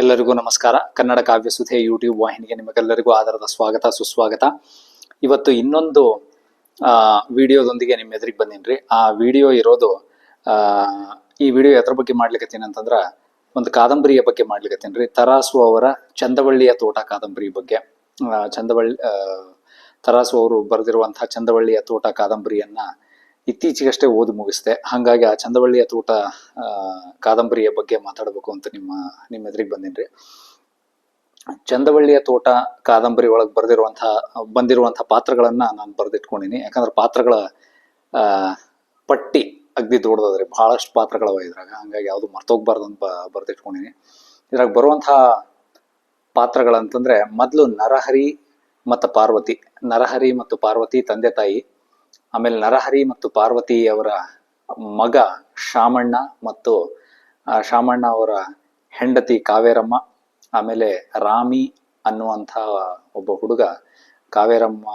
ಎಲ್ಲರಿಗೂ ನಮಸ್ಕಾರ. ಕನ್ನಡ ಕಾವ್ಯ ಸುಧೆ ಯೂಟ್ಯೂಬ್ ವಾಹಿನಿಗೆ ನಿಮಗೆಲ್ಲರಿಗೂ ಆಧಾರದ ಸ್ವಾಗತ, ಸುಸ್ವಾಗತ. ಇವತ್ತು ಇನ್ನೊಂದು ವಿಡಿಯೋದೊಂದಿಗೆ ನಿಮ್ಮ ಎದುರಿಗೆ ಬಂದಿನ್ರಿ. ಆ ವಿಡಿಯೋ ಇರೋದು ಈ ವಿಡಿಯೋ ಎದ್ರ ಬಗ್ಗೆ ಮಾಡ್ಲಿಕತ್ತೀನಿ ಅಂತಂದ್ರೆ, ಒಂದು ಕಾದಂಬರಿಯ ಬಗ್ಗೆ ಮಾಡ್ಲಿಕತ್ತೀನಿ ರೀ. ತರಾಸು ಅವರ ಚಂದವಳ್ಳಿಯ ತೋಟ ಕಾದಂಬರಿ ಬಗ್ಗೆ. ಚಂದವಳ್ಳಿ ತರಾಸು ಅವರು ಬರೆದಿರುವಂತಹ ಚಂದವಳ್ಳಿಯ ತೋಟ ಕಾದಂಬರಿಯನ್ನ ಇತ್ತೀಚೆಗಷ್ಟೇ ಓದಿ ಮುಗಿಸಿದೆ. ಹಾಗಾಗಿ ಆ ಚಂದವಳ್ಳಿಯ ತೋಟ ಕಾದಂಬರಿಯ ಬಗ್ಗೆ ಮಾತಾಡಬೇಕು ಅಂತ ನಿಮ್ಮ ನಿಮ್ಮ ಎದುರಿಗೆ ಬಂದಿನ್ರಿ. ಚಂದವಳ್ಳಿಯ ತೋಟ, ಕಾದಂಬರಿ ಒಳಗೆ ಬರೆದಿರುವಂತಹ, ಬಂದಿರುವಂತಹ ಪಾತ್ರಗಳನ್ನ ನಾನು ಬರೆದಿಟ್ಕೊಂಡಿನಿ. ಯಾಕಂದ್ರೆ ಪಾತ್ರಗಳ ಪಟ್ಟಿ ಅಗ್ದಿ ದೊಡ್ಡದಾದ್ರೆ. ಬಹಳಷ್ಟು ಪಾತ್ರಗಳವ ಇದ್ರಾಗ. ಹಂಗಾಗಿ ಯಾವುದು ಮರ್ತೋಗ್ಬಾರ್ದು ಅಂತ ಬರೆದಿಟ್ಕೊಂಡಿನಿ. ಇದ್ರಾಗ ಬರುವಂತಹ ಪಾತ್ರಗಳಂತಂದ್ರೆ, ಮೊದಲು ನರಹರಿ ಮತ್ತು ಪಾರ್ವತಿ. ನರಹರಿ ಮತ್ತು ಪಾರ್ವತಿ ತಂದೆ ತಾಯಿ ಆಮೇಲೆ ನರಹರಿ ಮತ್ತು ಪಾರ್ವತಿ ಅವರ ಮಗ ಶಾಮಣ್ಣ ಮತ್ತು ಶಾಮಣ್ಣ ಅವರ ಹೆಂಡತಿ ಕಾವೇರಮ್ಮ, ಆಮೇಲೆ ರಾಮಿ ಅನ್ನುವಂಥ ಒಬ್ಬ ಹುಡುಗ ಕಾವೇರಮ್ಮ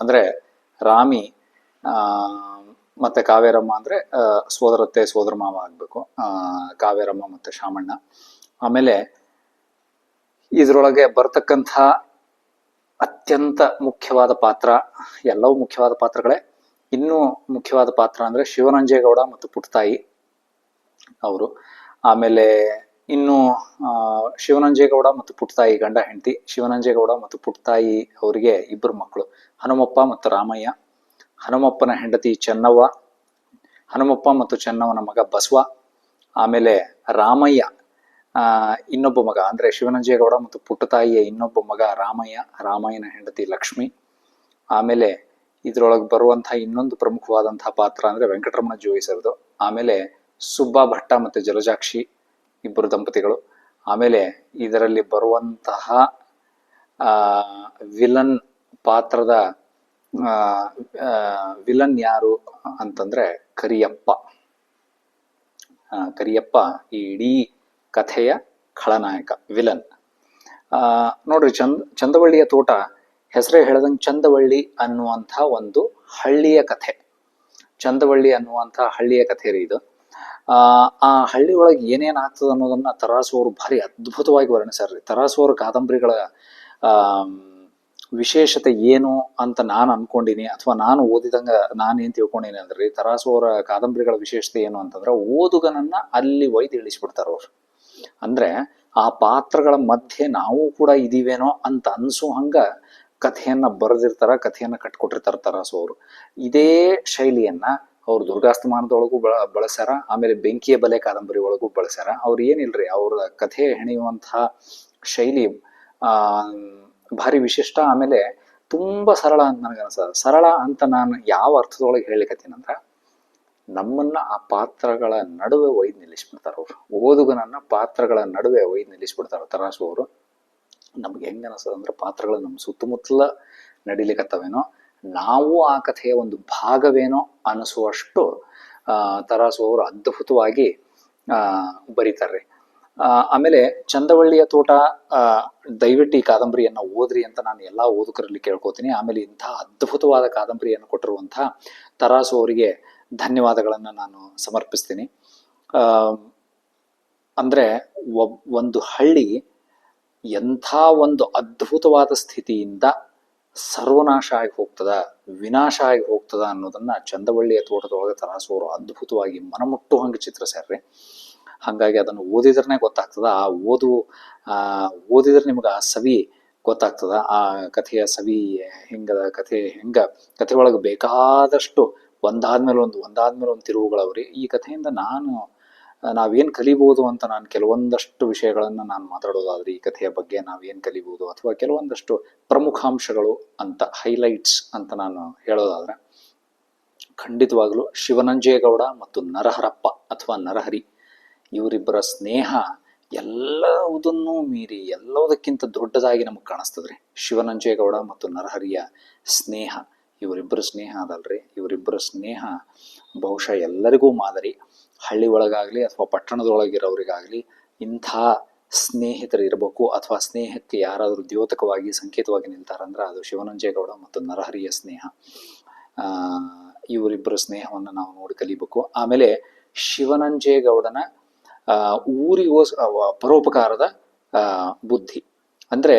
ಅಂದ್ರೆ ರಾಮಿ ಮತ್ತೆ ಕಾವೇರಮ್ಮ ಅಂದ್ರೆ ಸೋದರತ್ತೆ, ಸೋದರ ಮಾವ ಆಗ್ಬೇಕು ಕಾವೇರಮ್ಮ ಮತ್ತೆ ಶಾಮಣ್ಣ ಆಮೇಲೆ ಇದ್ರೊಳಗೆ ಬರ್ತಕ್ಕಂಥ ಅತ್ಯಂತ ಮುಖ್ಯವಾದ ಪಾತ್ರ, ಎಲ್ಲವೂ ಮುಖ್ಯವಾದ ಪಾತ್ರಗಳೇ. ಇನ್ನೂ ಮುಖ್ಯವಾದ ಪಾತ್ರ ಅಂದ್ರೆ ಶಿವನಂಜೇಗೌಡ ಮತ್ತು ಪುಟ್ತಾಯಿ ಅವರು. ಆಮೇಲೆ ಇನ್ನು ಶಿವನಂಜೇಗೌಡ ಮತ್ತು ಪುಟ್ತಾಯಿ ಗಂಡ ಹೆಂಡತಿ, ಶಿವನಂಜೇಗೌಡ ಮತ್ತು ಪುಟ್ತಾಯಿ ಅವರಿಗೆ ಇಬ್ಬರು ಮಕ್ಕಳು, ಹನುಮಪ್ಪ ಮತ್ತು ರಾಮಯ್ಯ. ಹನುಮಪ್ಪನ ಹೆಂಡತಿ ಚೆನ್ನವ್ವ, ಹನುಮಪ್ಪ ಮತ್ತು ಚೆನ್ನವನ ಮಗ ಬಸವ. ಆಮೇಲೆ ರಾಮಯ್ಯ ಇನ್ನೊಬ್ಬ ಮಗ, ಅಂದ್ರೆ ಶಿವನಂಜೇಗೌಡ ಮತ್ತು ಪುಟ್ಟತಾಯಿಯ ಇನ್ನೊಬ್ಬ ಮಗ ರಾಮಯ್ಯ, ರಾಮಯ್ಯನ ಹೆಂಡತಿ ಲಕ್ಷ್ಮಿ. ಆಮೇಲೆ ಇದ್ರೊಳಗೆ ಬರುವಂತಹ ಇನ್ನೊಂದು ಪ್ರಮುಖವಾದಂತಹ ಪಾತ್ರ ಅಂದ್ರೆ ವೆಂಕಟರಮಣ ಜೋಯಿಸರ್ದು ಆಮೇಲೆ ಸುಬ್ಬಾ ಭಟ್ಟ ಮತ್ತೆ ಜಲಜಾಕ್ಷಿ ಇಬ್ಬರು ದಂಪತಿಗಳು. ಆಮೇಲೆ ಇದರಲ್ಲಿ ಬರುವಂತಹ ವಿಲನ್ ಪಾತ್ರದ ವಿಲನ್ ಯಾರು ಅಂತಂದ್ರೆ ಕರಿಯಪ್ಪ. ಕರಿಯಪ್ಪ ಈ ಇಡೀ ಕಥೆಯ ಖಳನಾಯಕ, ವಿಲನ್. ನೋಡ್ರಿ ಚಂದ, ಚಂದವಳ್ಳಿಯ ತೋಟ ಹೆಸರೇ ಹೇಳ್ದಂಗೆ ಚಂದವಳ್ಳಿ ಅನ್ನುವಂಥ ಒಂದು ಹಳ್ಳಿಯ ಕಥೆ. ಚಂದವಳ್ಳಿ ಅನ್ನುವಂಥ ಹಳ್ಳಿಯ ಕಥೆ ರೀ ಇದು. ಆ ಹಳ್ಳಿ ಒಳಗೆ ಏನೇನು ಆಗ್ತದೆ ಅನ್ನೋದನ್ನ ತರಾಸು ಅವರು ಭಾರಿ ಅದ್ಭುತವಾಗಿ ವರ್ಣಿಸ್ಯಾರ ರೀ ಅವರ ಕಾದಂಬರಿಗಳ ವಿಶೇಷತೆ ಏನು ಅಂತ ನಾನು ಅನ್ಕೊಂಡಿನಿ ಅಥವಾ ನಾನು ಓದಿದಂಗ ನಾನು ಏನು ತಿಳ್ಕೊಂಡಿನಿ ಅಂದ್ರೆ ರೀ ಅವರ ಕಾದಂಬರಿಗಳ ವಿಶೇಷತೆ ಏನು ಅಂತಂದ್ರೆ ಓದುಗನನ್ನ ಅಲ್ಲಿ ಒಯ್ದು ಇಳಿಸ್ಬಿಡ್ತಾರ ಅವ್ರು ಅಂದ್ರೆ ಆ ಪಾತ್ರಗಳ ಮಧ್ಯೆ ನಾವು ಕೂಡ ಇದೀವೇನೋ ಅಂತ ಅನ್ಸೋ ಹಂಗ ಕಥೆಯನ್ನ ಬರೆದಿರ್ತಾರ, ಕಥೆಯನ್ನ ಕಟ್ಕೊಟ್ಟಿರ್ತಾರ ತರಾಸು ಅವರು. ಇದೇ ಶೈಲಿಯನ್ನ ಅವ್ರು ದುರ್ಗಾಸ್ತಮಾನದೊಳಗೂ ಬಳ, ಬಳಸ್ಯಾರ, ಆಮೇಲೆ ಬೆಂಕಿಯ ಬಲೆ ಕಾದಂಬರಿ ಒಳಗೂ ಬಳಸ್ಯಾರ. ಅವ್ರು ಏನಿಲ್ರಿ, ಅವ್ರ ಕಥೆ ಹೆಣೆಯುವಂತಹ ಶೈಲಿ, ಆ, ಭಾರಿ ವಿಶಿಷ್ಟ, ಆಮೇಲೆ ತುಂಬಾ ಸರಳ ಅಂತ ನನಗೆ ಅನಿಸ ಸರಳ ಅಂತ ನಾನು ಯಾವ ಅರ್ಥದೊಳಗೆ ಹೇಳಿಕತ್ತೀನಂದ್ರ ನಮ್ಮನ್ನ ಆ ಪಾತ್ರಗಳ ನಡುವೆ ಒಯ್ದು ನಿಲ್ಲಿಸ್ಬಿಡ್ತಾರ ಅವ್ರು. ಓದುಗನನ್ನ ಪಾತ್ರಗಳ ನಡುವೆ ಒಯ್ದು ನಿಲ್ಲಿಸ್ಬಿಡ್ತಾರ ತರಾಸು ಅವರು. ನಮ್ಗೆ ಹೆಂಗ ಅನಿಸ್ತದ ಅಂದ್ರೆ ಪಾತ್ರಗಳು ನಮ್ಮ ಸುತ್ತಮುತ್ತಲ ನಡಿಲಿಕ್ಕತ್ತವೇನೋ ನಾವು ಆ ಕಥೆಯ ಒಂದು ಭಾಗವೇನೋ ಅನಿಸುವಷ್ಟು ತರಾಸು ಅವರು ಅದ್ಭುತವಾಗಿ ಬರೀತಾರೆ. ಆಮೇಲೆ ಚಂದವಳ್ಳಿಯ ತೋಟ ದಯವಿಟ್ಟು ಈ ಕಾದಂಬರಿಯನ್ನ ಓದ್ರಿ ಅಂತ ನಾನು ಎಲ್ಲ ಓದುಕರಲ್ಲಿ ಕೇಳ್ಕೊತೀನಿ. ಆಮೇಲೆ ಇಂತಹ ಅದ್ಭುತವಾದ ಕಾದಂಬರಿಯನ್ನು ಕೊಟ್ಟಿರುವಂತಹ ತರಾಸು ಅವರಿಗೆ ಧನ್ಯವಾದಗಳನ್ನ ನಾನು ಸಮರ್ಪಿಸ್ತೀನಿ. ಅಂದರೆ ಒಂದು ಹಳ್ಳಿ ಎಂಥ ಒಂದು ಅದ್ಭುತವಾದ ಸ್ಥಿತಿಯಿಂದ ಸರ್ವನಾಶ ಆಗಿ ಹೋಗ್ತದ, ವಿನಾಶ ಆಗಿ ಹೋಗ್ತದ ಅನ್ನೋದನ್ನ ಚಂದವಳ್ಳಿಯ ತೋಟದೊಳಗೆ ತರಾಸೋರು ಅದ್ಭುತವಾಗಿ ಮನಮುಟ್ಟು ಹಂಗೆ ಚಿತ್ರ ಚಿತ್ರಿಸ್ಯಾರ್ರಿ. ಹಾಗಾಗಿ ಅದನ್ನು ಓದಿದ್ರೇ ಗೊತ್ತಾಗ್ತದ, ಆ ಓದು ಓದಿದ್ರೆ ನಿಮ್ಗೆ ಆ ಸವಿ ಗೊತ್ತಾಗ್ತದ, ಆ ಕಥೆಯ ಸವಿ ಹೆಂಗದ, ಕಥೆ ಹೆಂಗ ಕಥೆ ಒಳಗೆ ಬೇಕಾದಷ್ಟು ಒಂದಾದ್ಮೇಲೆ ಒಂದು ಒಂದಾದ್ಮೇಲೆ ಒಂದು ತಿರುವುಗಳವ್ರಿ. ಈ ಕಥೆಯಿಂದ ನಾನು, ನಾವೇನು ಕಲಿಬಹುದು ಅಂತ ನಾನು ಕೆಲವೊಂದಷ್ಟು ವಿಷಯಗಳನ್ನು ನಾನು ಮಾತಾಡೋದಾದ್ರೆ ಈ ಕಥೆಯ ಬಗ್ಗೆ ನಾವೇನ್ ಕಲಿಬಹುದು ಅಥವಾ ಕೆಲವೊಂದಷ್ಟು ಪ್ರಮುಖಾಂಶಗಳು ಅಂತ ಹೈಲೈಟ್ಸ್ ಅಂತ ನಾನು ಹೇಳೋದಾದ್ರೆ, ಖಂಡಿತವಾಗ್ಲೂ ಶಿವನಂಜೇಗೌಡ ಮತ್ತು ನರಹರಪ್ಪ ಅಥವಾ ನರಹರಿ, ಇವರಿಬ್ಬರ ಸ್ನೇಹ ಎಲ್ಲವುದನ್ನೂ ಮೀರಿ ಎಲ್ಲದಕ್ಕಿಂತ ದೊಡ್ಡದಾಗಿ ನಮಗೆ ಕಾಣಿಸ್ತದ್ರಿ. ಶಿವನಂಜೇಗೌಡ ಮತ್ತು ನರಹರಿಯ ಸ್ನೇಹ. ಇವರಿಬ್ಬರ ಸ್ನೇಹ ಅದಲ್ರಿ. ಇವರಿಬ್ಬರ ಸ್ನೇಹ ಬಹುಶಃ ಎಲ್ಲರಿಗೂ ಮಾದರಿ. ಹಳ್ಳಿ ಒಳಗಾಗಲಿ ಅಥವಾ ಪಟ್ಟಣದೊಳಗಿರೋರಿಗಾಗ್ಲಿ ಇಂಥ ಸ್ನೇಹಿತರು ಇರಬೇಕು ಅಥವಾ ಸ್ನೇಹಕ್ಕೆ ಯಾರಾದರೂ ದ್ಯೋತಕವಾಗಿ, ಸಂಕೇತವಾಗಿ ನಿಲ್ತಾರಂದ್ರೆ ಅದು ಶಿವನಂಜೇಗೌಡ ಮತ್ತು ನರಹರಿಯ ಸ್ನೇಹ. ಇವರಿಬ್ಬರ ಸ್ನೇಹವನ್ನು ನಾವು ನೋಡಿ ಕಲಿಬೇಕು. ಆಮೇಲೆ ಶಿವನಂಜೇಗೌಡನ ಊರಿಗೋಸ್ ಪರೋಪಕಾರದ ಬುದ್ಧಿ. ಅಂದರೆ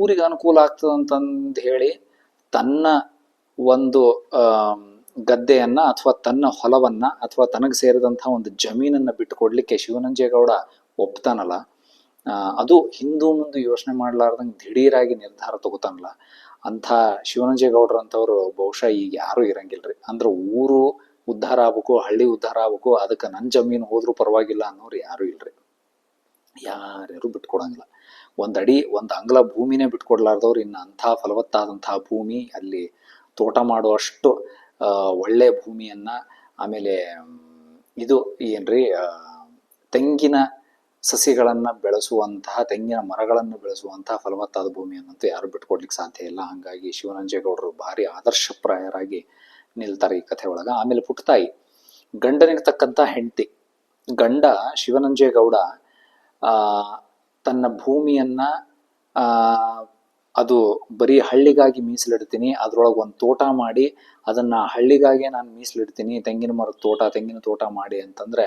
ಊರಿಗೆ ಅನುಕೂಲ ಆಗ್ತದಂತಂದು ಹೇಳಿ ತನ್ನ ಒಂದು ಗದ್ದೆಯನ್ನು ಅಥವಾ ತನ್ನ ಹೊಲವನ್ನ ಅಥವಾ ತನಗೆ ಸೇರಿದಂತಹ ಒಂದು ಜಮೀನನ್ನ ಬಿಟ್ಟು ಕೊಡ್ಲಿಕ್ಕೆ ಶಿವನಂಜೇಗೌಡ ಒಪ್ತಾನಲ್ಲ ಅದು ಹಿಂದೂ ಮುಂದೆ ಯೋಚನೆ ಮಾಡ್ಲಾರ್ದಂಗೆ ದಿಢೀರಾಗಿ ನಿರ್ಧಾರ ತಗೋತಾನಲ್ಲ. ಅಂಥ ಶಿವನಂಜೇಗೌಡ್ರಂಥವ್ರು ಬಹುಶಃ ಈಗ ಯಾರು ಇರಂಗಿಲ್ರಿ. ಅಂದ್ರೆ ಊರು ಉದ್ಧಾರ ಆಗ್ಬೇಕು, ಹಳ್ಳಿ ಉದ್ಧಾರ ಆಗ್ಬೇಕು, ಅದಕ್ಕೆ ನನ್ನ ಜಮೀನು ಹೋದ್ರೂ ಪರವಾಗಿಲ್ಲ ಅನ್ನೋರು ಯಾರು ಇಲ್ರಿ. ಯಾರ್ಯಾರು ಬಿಟ್ಕೊಡಂಗಿಲ್ಲ. ಒಂದಡಿ ಅಡಿ ಒಂದ್ ಅಂಗ್ಲ ಭೂಮಿನೇ ಬಿಟ್ಕೊಡ್ಲಾರ್ದವ್ರು ಇನ್ನು ಅಂಥ ಫಲವತ್ತಾದಂತಹ ಭೂಮಿ ಅಲ್ಲಿ ತೋಟ ಮಾಡುವಷ್ಟು ಒಳ್ಳೆ ಭೂಮಿಯನ್ನ ಆಮೇಲೆ, ಇದು ಏನ್ರಿ ತೆಂಗಿನ ಸಸಿಗಳನ್ನು ಬೆಳೆಸುವಂತಹ, ತೆಂಗಿನ ಮರಗಳನ್ನು ಬೆಳೆಸುವಂತಹ ಫಲವತ್ತಾದ ಭೂಮಿಯನ್ನಂತೂ ಯಾರು ಬಿಟ್ಕೊಡ್ಲಿಕ್ಕೆ ಸಾಧ್ಯ ಇಲ್ಲ. ಹಂಗಾಗಿ ಶಿವನಂಜೇಗೌಡರು ಭಾರಿ ಆದರ್ಶಪ್ರಾಯರಾಗಿ ನಿಲ್ತಾರೆ ಈ ಕಥೆ ಒಳಗ. ಆಮೇಲೆ ಪುಟ್ತಾಯಿ ಗಂಡನಿಗೆ ತಕ್ಕಂಥ ಹೆಂಡತಿ. ಗಂಡ ಶಿವನಂಜೇಗೌಡ ತನ್ನ ಭೂಮಿಯನ್ನ ಅದು ಬರೀ ಹಳ್ಳಿಗಾಗಿ ಮೀಸಲಿಡ್ತೀನಿ, ಅದರೊಳಗೆ ಒಂದು ತೋಟ ಮಾಡಿ, ಅದನ್ನು ಹಳ್ಳಿಗಾಗೆ ನಾನು ಮೀಸಲಿಡ್ತೀನಿ, ತೆಂಗಿನ ಮರದ ತೋಟ, ತೆಂಗಿನ ತೋಟ ಮಾಡಿ ಅಂತಂದರೆ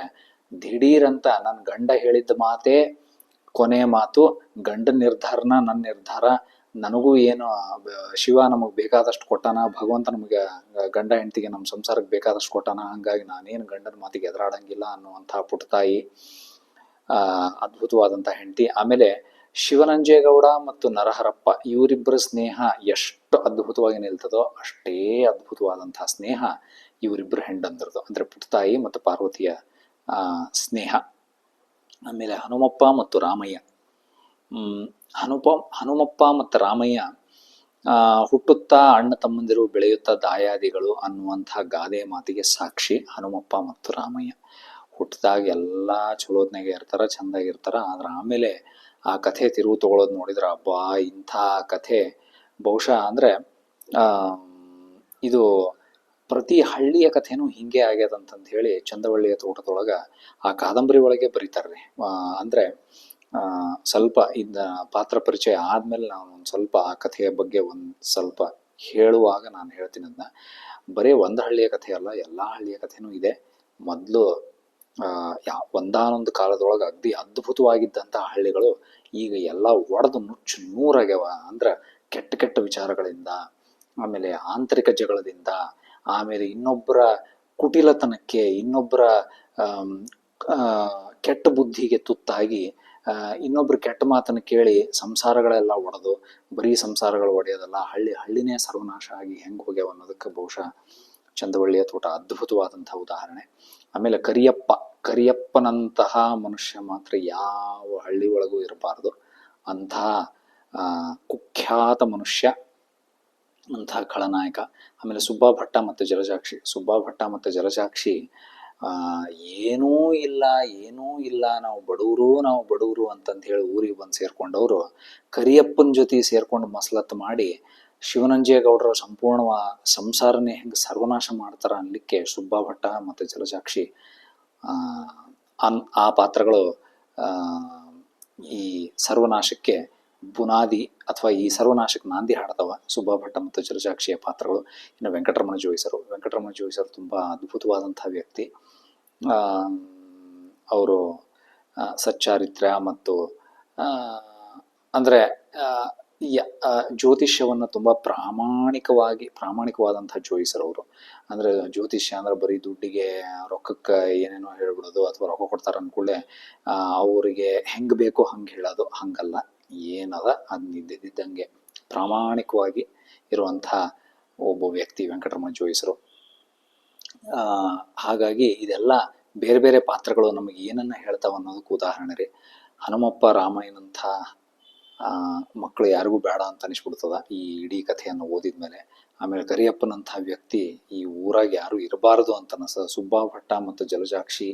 ದಿಢೀರಂತ ನನ್ನ ಗಂಡ ಹೇಳಿದ್ದ ಮಾತೇ ಕೊನೆಯ ಮಾತು. ಗಂಡ ನಿರ್ಧಾರನ ನನ್ನ ನಿರ್ಧಾರ. ನನಗೂ ಏನು, ಶಿವ ನಮಗೆ ಬೇಕಾದಷ್ಟು ಕೊಟ್ಟಾನ, ಭಗವಂತ ನಮಗೆ ಗಂಡ ಹೆಂಡತಿಗೆ ನಮ್ಮ ಸಂಸಾರಕ್ಕೆ ಬೇಕಾದಷ್ಟು ಕೊಟ್ಟಾನ, ಹಂಗಾಗಿ ನಾನೇನು ಗಂಡನ ಮಾತಿಗೆ ಎದುರಾಡಂಗಿಲ್ಲ ಅನ್ನುವಂಥ ಪುಟ್ಟ ತಾಯಿ ಅದ್ಭುತವಾದಂಥ ಹೆಂಡತಿ. ಆಮೇಲೆ ಶಿವನಂಜೇಗೌಡ ಮತ್ತು ನರಹರಪ್ಪ, ಇವರಿಬ್ಬರ ಸ್ನೇಹ ಎಷ್ಟು ಅದ್ಭುತವಾಗಿ ನಿಲ್ತದೋ ಅಷ್ಟೇ ಅದ್ಭುತವಾದಂತಹ ಸ್ನೇಹ ಇವರಿಬ್ಬರು ಹೆಂಡಂದ್ರದ್ದು. ಅಂದ್ರೆ ಪುಟ್ಟತಾಯಿ ಮತ್ತು ಪಾರ್ವತಿಯ ಸ್ನೇಹ. ಆಮೇಲೆ ಹನುಮಪ್ಪ ಮತ್ತು ರಾಮಯ್ಯ. ಹನುಪ, ಹನುಮಪ್ಪ ಮತ್ತು ರಾಮಯ್ಯ ಹುಟ್ಟುತ್ತಾ ಅಣ್ಣ ತಮ್ಮಂದಿರು ಬೆಳೆಯುತ್ತಾ ದಾಯಾದಿಗಳು ಅನ್ನುವಂಥ ಗಾದೆ ಮಾತಿಗೆ ಸಾಕ್ಷಿ ಹನುಮಪ್ಪ ಮತ್ತು ರಾಮಯ್ಯ. ಹುಟ್ಟಿದಾಗ ಎಲ್ಲಾ ಚಲೋತ್ನಾಗೆ ಇರ್ತಾರ ಚಂದಾಗಿರ್ತಾರ ಆದ್ರೆ ಆಮೇಲೆ ಆ ಕಥೆ ತಿರುವು ತಗೊಳ್ಳೋದು ನೋಡಿದ್ರೆ, ಅಬ್ಬಾ, ಇಂಥ ಕಥೆ. ಬಹುಶಃ ಅಂದರೆ ಇದು ಪ್ರತಿ ಹಳ್ಳಿಯ ಕಥೆನೂ ಹಿಂಗೆ ಆಗ್ಯದಂತಂದು ಹೇಳಿ ಚಂದವಳ್ಳಿಯ ತೋಟದೊಳಗೆ ಆ ಕಾದಂಬರಿ ಒಳಗೆ ಬರೀತಾರ್ರಿ ಅಂದರೆ ಸ್ವಲ್ಪ ಇದ್ದ ಪಾತ್ರ ಪರಿಚಯ ಆದಮೇಲೆ ನಾನು ಒಂದು ಸ್ವಲ್ಪ ಆ ಕಥೆಯ ಬಗ್ಗೆ ಒಂದು ಸ್ವಲ್ಪ ಹೇಳುವಾಗ ನಾನು ಹೇಳ್ತೀನಿ ಅದನ್ನ ಬರೀ ಒಂದು ಹಳ್ಳಿಯ ಕಥೆ ಅಲ್ಲ, ಎಲ್ಲ ಹಳ್ಳಿಯ ಕಥೆನೂ ಇದೆ. ಮೊದಲು ಯಾ, ಒಂದಾನೊಂದು ಕಾಲದೊಳಗೆ ಅಗ್ದಿ ಅದ್ಭುತವಾಗಿದ್ದಂತಹ ಹಳ್ಳಿಗಳು ಈಗ ಎಲ್ಲ ಒಡೆದು ನುಚ್ಚು ನೂರಾಗ್ಯವ. ಅಂದ್ರ ಕೆಟ್ಟ ಕೆಟ್ಟ ವಿಚಾರಗಳಿಂದ, ಆಮೇಲೆ ಆಂತರಿಕ ಜಗಳದಿಂದ, ಆಮೇಲೆ ಇನ್ನೊಬ್ಬರ ಕುಟಿಲತನಕ್ಕೆ, ಇನ್ನೊಬ್ಬರ ಕೆಟ್ಟ ಬುದ್ಧಿಗೆ ತುತ್ತಾಗಿ ಇನ್ನೊಬ್ರ ಕೆಟ್ಟ ಮಾತನ್ನ ಕೇಳಿ ಸಂಸಾರಗಳೆಲ್ಲ ಒಡೆದು, ಬರೀ ಸಂಸಾರಗಳು ಒಡೆಯೋದಲ್ಲ, ಹಳ್ಳಿ, ಹಳ್ಳಿನೇ ಸರ್ವನಾಶ ಆಗಿ ಹೆಂಗ್ ಹೋಗ್ಯಾವ ಅನ್ನೋದಕ್ಕೆ ಬಹುಶಃ ಚಂದವಳ್ಳಿಯ ತೋಟ, ಅದ್ಭುತವಾದಂತಹ ಉದಾಹರಣೆ. ಆಮೇಲೆ ಕರಿಯಪ್ಪ, ಕರಿಯಪ್ಪನಂತಹ ಮನುಷ್ಯ ಮಾತ್ರ ಯಾವ ಹಳ್ಳಿ ಒಳಗೂ ಇರಬಾರದು. ಅಂತಹ ಕುಖ್ಯಾತ ಮನುಷ್ಯ ಅಂತಹ ಖಳನಾಯಕ. ಆಮೇಲೆ ಸುಬ್ಬಾ ಭಟ್ಟ ಮತ್ತು ಜಲಜಾಕ್ಷಿ. ಸುಬ್ಬಾ ಭಟ್ಟ ಮತ್ತು ಜಲಜಾಕ್ಷಿ ಏನೂ ಇಲ್ಲ ಏನೂ ಇಲ್ಲ. ನಾವು ಬಡವರು ನಾವು ಬಡವರು ಅಂತಂದು ಹೇಳಿ ಊರಿಗೆ ಬಂದು ಸೇರ್ಕೊಂಡವರು ಕರಿಯಪ್ಪನ ಜೊತೆ ಸೇರ್ಕೊಂಡು ಮಸಲತ್ತು ಮಾಡಿ ಶಿವನಂಜೇಗೌಡರ ಸಂಪೂರ್ಣ ಸಂಸಾರನೇ ಹೆಂಗೆ ಸರ್ವನಾಶ ಮಾಡ್ತಾರ ಅನ್ಲಿಕ್ಕೆ ಸುಬ್ಬಾ ಭಟ್ಟ ಮತ್ತು ಜಲಸಾಕ್ಷಿ ಅನ್, ಆ ಪಾತ್ರಗಳು ಈ ಸರ್ವನಾಶಕ್ಕೆ ಬುನಾದಿ ಅಥವಾ ಈ ಸರ್ವನಾಶಕ್ಕೆ ನಾಂದಿ ಹಾಡ್ತವ ಸುಬ್ಬಾ ಭಟ್ಟ ಮತ್ತು ಜಲಜಾಕ್ಷಿಯ ಪಾತ್ರಗಳು. ಇನ್ನು ವೆಂಕಟರಮಣ ಜೋಯಿಸರು. ವೆಂಕಟರಮಣ ಜೋಯಿಸರು ತುಂಬಾ ಅದ್ಭುತವಾದಂಥ ವ್ಯಕ್ತಿ. ಅವರು ಸಚ್ಚಾರಿತ್ರ್ಯ ಮತ್ತು ಅಂದರೆ ಜ್ಯೋತಿಷ್ಯವನ್ನ ತುಂಬ ಪ್ರಾಮಾಣಿಕವಾಗಿ ಪ್ರಾಮಾಣಿಕವಾದಂಥ ಜೋಯಿಸರು ಅವರು. ಅಂದ್ರೆ ಜ್ಯೋತಿಷ್ಯ ಅಂದರೆ ಬರೀ ದುಡ್ಡಿಗೆ ರೊಕ್ಕಕ್ಕೆ ಏನೇನೋ ಹೇಳ್ಬಿಡೋದು ಅಥವಾ ರೊಕ್ಕ ಕೊಡ್ತಾರೆ ಅಂದ್ಕೊಳ್ಳೆ ಅವರಿಗೆ ಹೆಂಗೆ ಬೇಕೋ ಹಂಗೆ ಹೇಳೋದು, ಹಂಗಲ್ಲ. ಏನದ? ಅದು ನಿದ್ದಿದ್ದಂಗೆ ಪ್ರಾಮಾಣಿಕವಾಗಿ ಇರುವಂಥ ಒಬ್ಬ ವ್ಯಕ್ತಿ ವೆಂಕಟರಮಣ ಜೋಯಿಸರು ಆ, ಹಾಗಾಗಿ ಇದೆಲ್ಲ ಬೇರೆ ಬೇರೆ ಪಾತ್ರಗಳು ನಮಗೆ ಏನನ್ನ ಹೇಳ್ತಾವ ಅನ್ನೋದಕ್ಕೆ ಉದಾಹರಣೆ ರೀ. ಹನುಮಪ್ಪ ರಾಮಾಯಣಂಥ ಆ ಮಕ್ಕಳು ಯಾರಿಗೂ ಬೇಡ ಅಂತ ಅನಿಸ್ಬಿಡ್ತದ. ಈ ಇಡೀ ಕಥೆಯನ್ನು ಓದಿದ ಮೇಲೆ ಆಮೇಲೆ ಕರಿಯಪ್ಪನಂತಹ ವ್ಯಕ್ತಿ ಈ ಊರಾಗ ಯಾರು ಇರಬಾರದು ಅಂತ ಅನಸ, ಸುಬ್ಬಾ ಭಟ್ಟ ಮತ್ತು ಜಲಜಾಕ್ಷಿ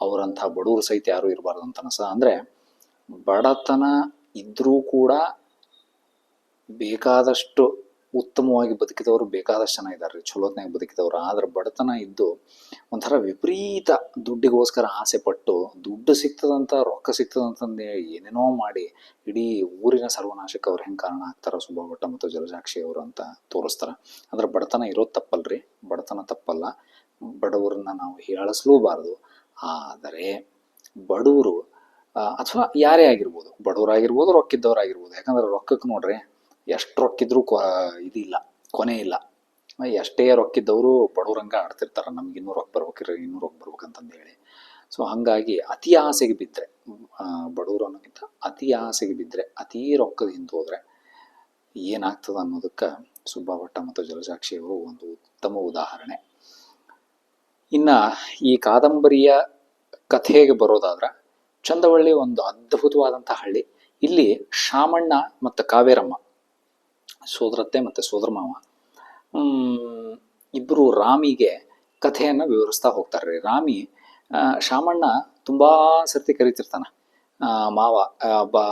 ಅವರಂತಹ ಬಡವರು ಸಹಿತ ಯಾರು ಇರಬಾರ್ದು ಅಂತ ಅನಸ. ಅಂದ್ರೆ ಬಡತನ ಇದ್ರೂ ಕೂಡ ಬೇಕಾದಷ್ಟು ಉತ್ತಮವಾಗಿ ಬದುಕಿದವರು ಬೇಕಾದಷ್ಟು ಜನ ಇದ್ದಾರೆ ಚಲೋತ್ನಾಗ ಬದುಕಿದವರು. ಆದ್ರೆ ಬಡತನ ಇದ್ದು ಒಂಥರ ವಿಪರೀತ ದುಡ್ಡಿಗೋಸ್ಕರ ಆಸೆ ಪಟ್ಟು ದುಡ್ಡು ಸಿಗ್ತದಂತ, ರೊಕ್ಕ ಸಿಗ್ತದಂತಂದು ಏನೇನೋ ಮಾಡಿ ಇಡೀ ಊರಿನ ಸರ್ವನಾಶಕ್ಕೆ ಅವ್ರು ಹೆಂಗೆ ಕಾರಣ ಆಗ್ತಾರ ಸುಬ್ಬ ಮತ್ತು ಜಲಜಾಕ್ಷಿ ಅವರು ಅಂತ ತೋರಿಸ್ತಾರೆ. ಅಂದ್ರೆ ಬಡತನ ಇರೋದು ತಪ್ಪಲ್ರಿ, ಬಡತನ ತಪ್ಪಲ್ಲ. ಬಡವರನ್ನ ನಾವು ಹೀಯಾಳಿಸ್ಲೂಬಾರದು ಆದರೆ ಬಡವರು ಅಥವಾ ಯಾರೇ ಆಗಿರ್ಬೋದು, ಬಡವರಾಗಿರ್ಬೋದು, ರೊಕ್ಕಿದ್ದವರಾಗಿರ್ಬೋದು. ಯಾಕಂದ್ರೆ ರೊಕ್ಕಕ್ಕೆ ನೋಡ್ರಿ ಎಷ್ಟು ರೊಕ್ಕಿದ್ರು ಕೊ ಇದಿಲ್ಲ, ಕೊನೆ ಇಲ್ಲ. ಎಷ್ಟೇ ರೊಕ್ಕಿದ್ದವರು ಬಡವರಂಗ ಆಡ್ತಿರ್ತಾರೆ, ನಮ್ಗೆ ಇನ್ನೂ ರೊಕ್ಕ ಬರ್ಬೇಕ್ರಿ ಇನ್ನೂ ರೊಕ್ಕ ಬರ್ಬೇಕಂತಂದು ಹೇಳಿ ಸೊ ಹಾಗಾಗಿ ಅತಿ ಆಸೆಗೆ ಬಿದ್ದರೆ ಬಡವರು ಅನ್ನೋಕ್ಕಿಂತ ಅತಿ ಆಸೆಗೆ ಬಿದ್ದರೆ ಅತಿ ರೊಕ್ಕದ ಹಿಂದೆ ಹೋದ್ರೆ ಏನಾಗ್ತದೆ ಅನ್ನೋದಕ್ಕೆ ಸುಬ್ಬಾ ಭಟ್ಟ ಮತ್ತು ಜಲಸಾಕ್ಷಿ ಅವರು ಒಂದು ಉತ್ತಮ ಉದಾಹರಣೆ. ಇನ್ನು ಈ ಕಾದಂಬರಿಯ ಕಥೆಗೆ ಬರೋದಾದ್ರೆ, ಚಂದವಳ್ಳಿ ಒಂದು ಅದ್ಭುತವಾದಂಥ ಹಳ್ಳಿ. ಇಲ್ಲಿ ಶಾಮಣ್ಣ ಮತ್ತು ಕಾವೇರಮ್ಮ ಸೋದರತ್ತೆ ಮತ್ತು ಸೋದರ ಮಾವ. ಇಬ್ಬರು ರಾಮಿಗೆ ಕಥೆಯನ್ನು ವಿವರಿಸ್ತಾ ಹೋಗ್ತಾರೆ ರೀ. ರಾಮಿ ಶಾಮಣ್ಣ ತುಂಬ ಸರ್ತಿ ಕರಿತಿರ್ತಾನೆ. ಮಾವ ಬಾ,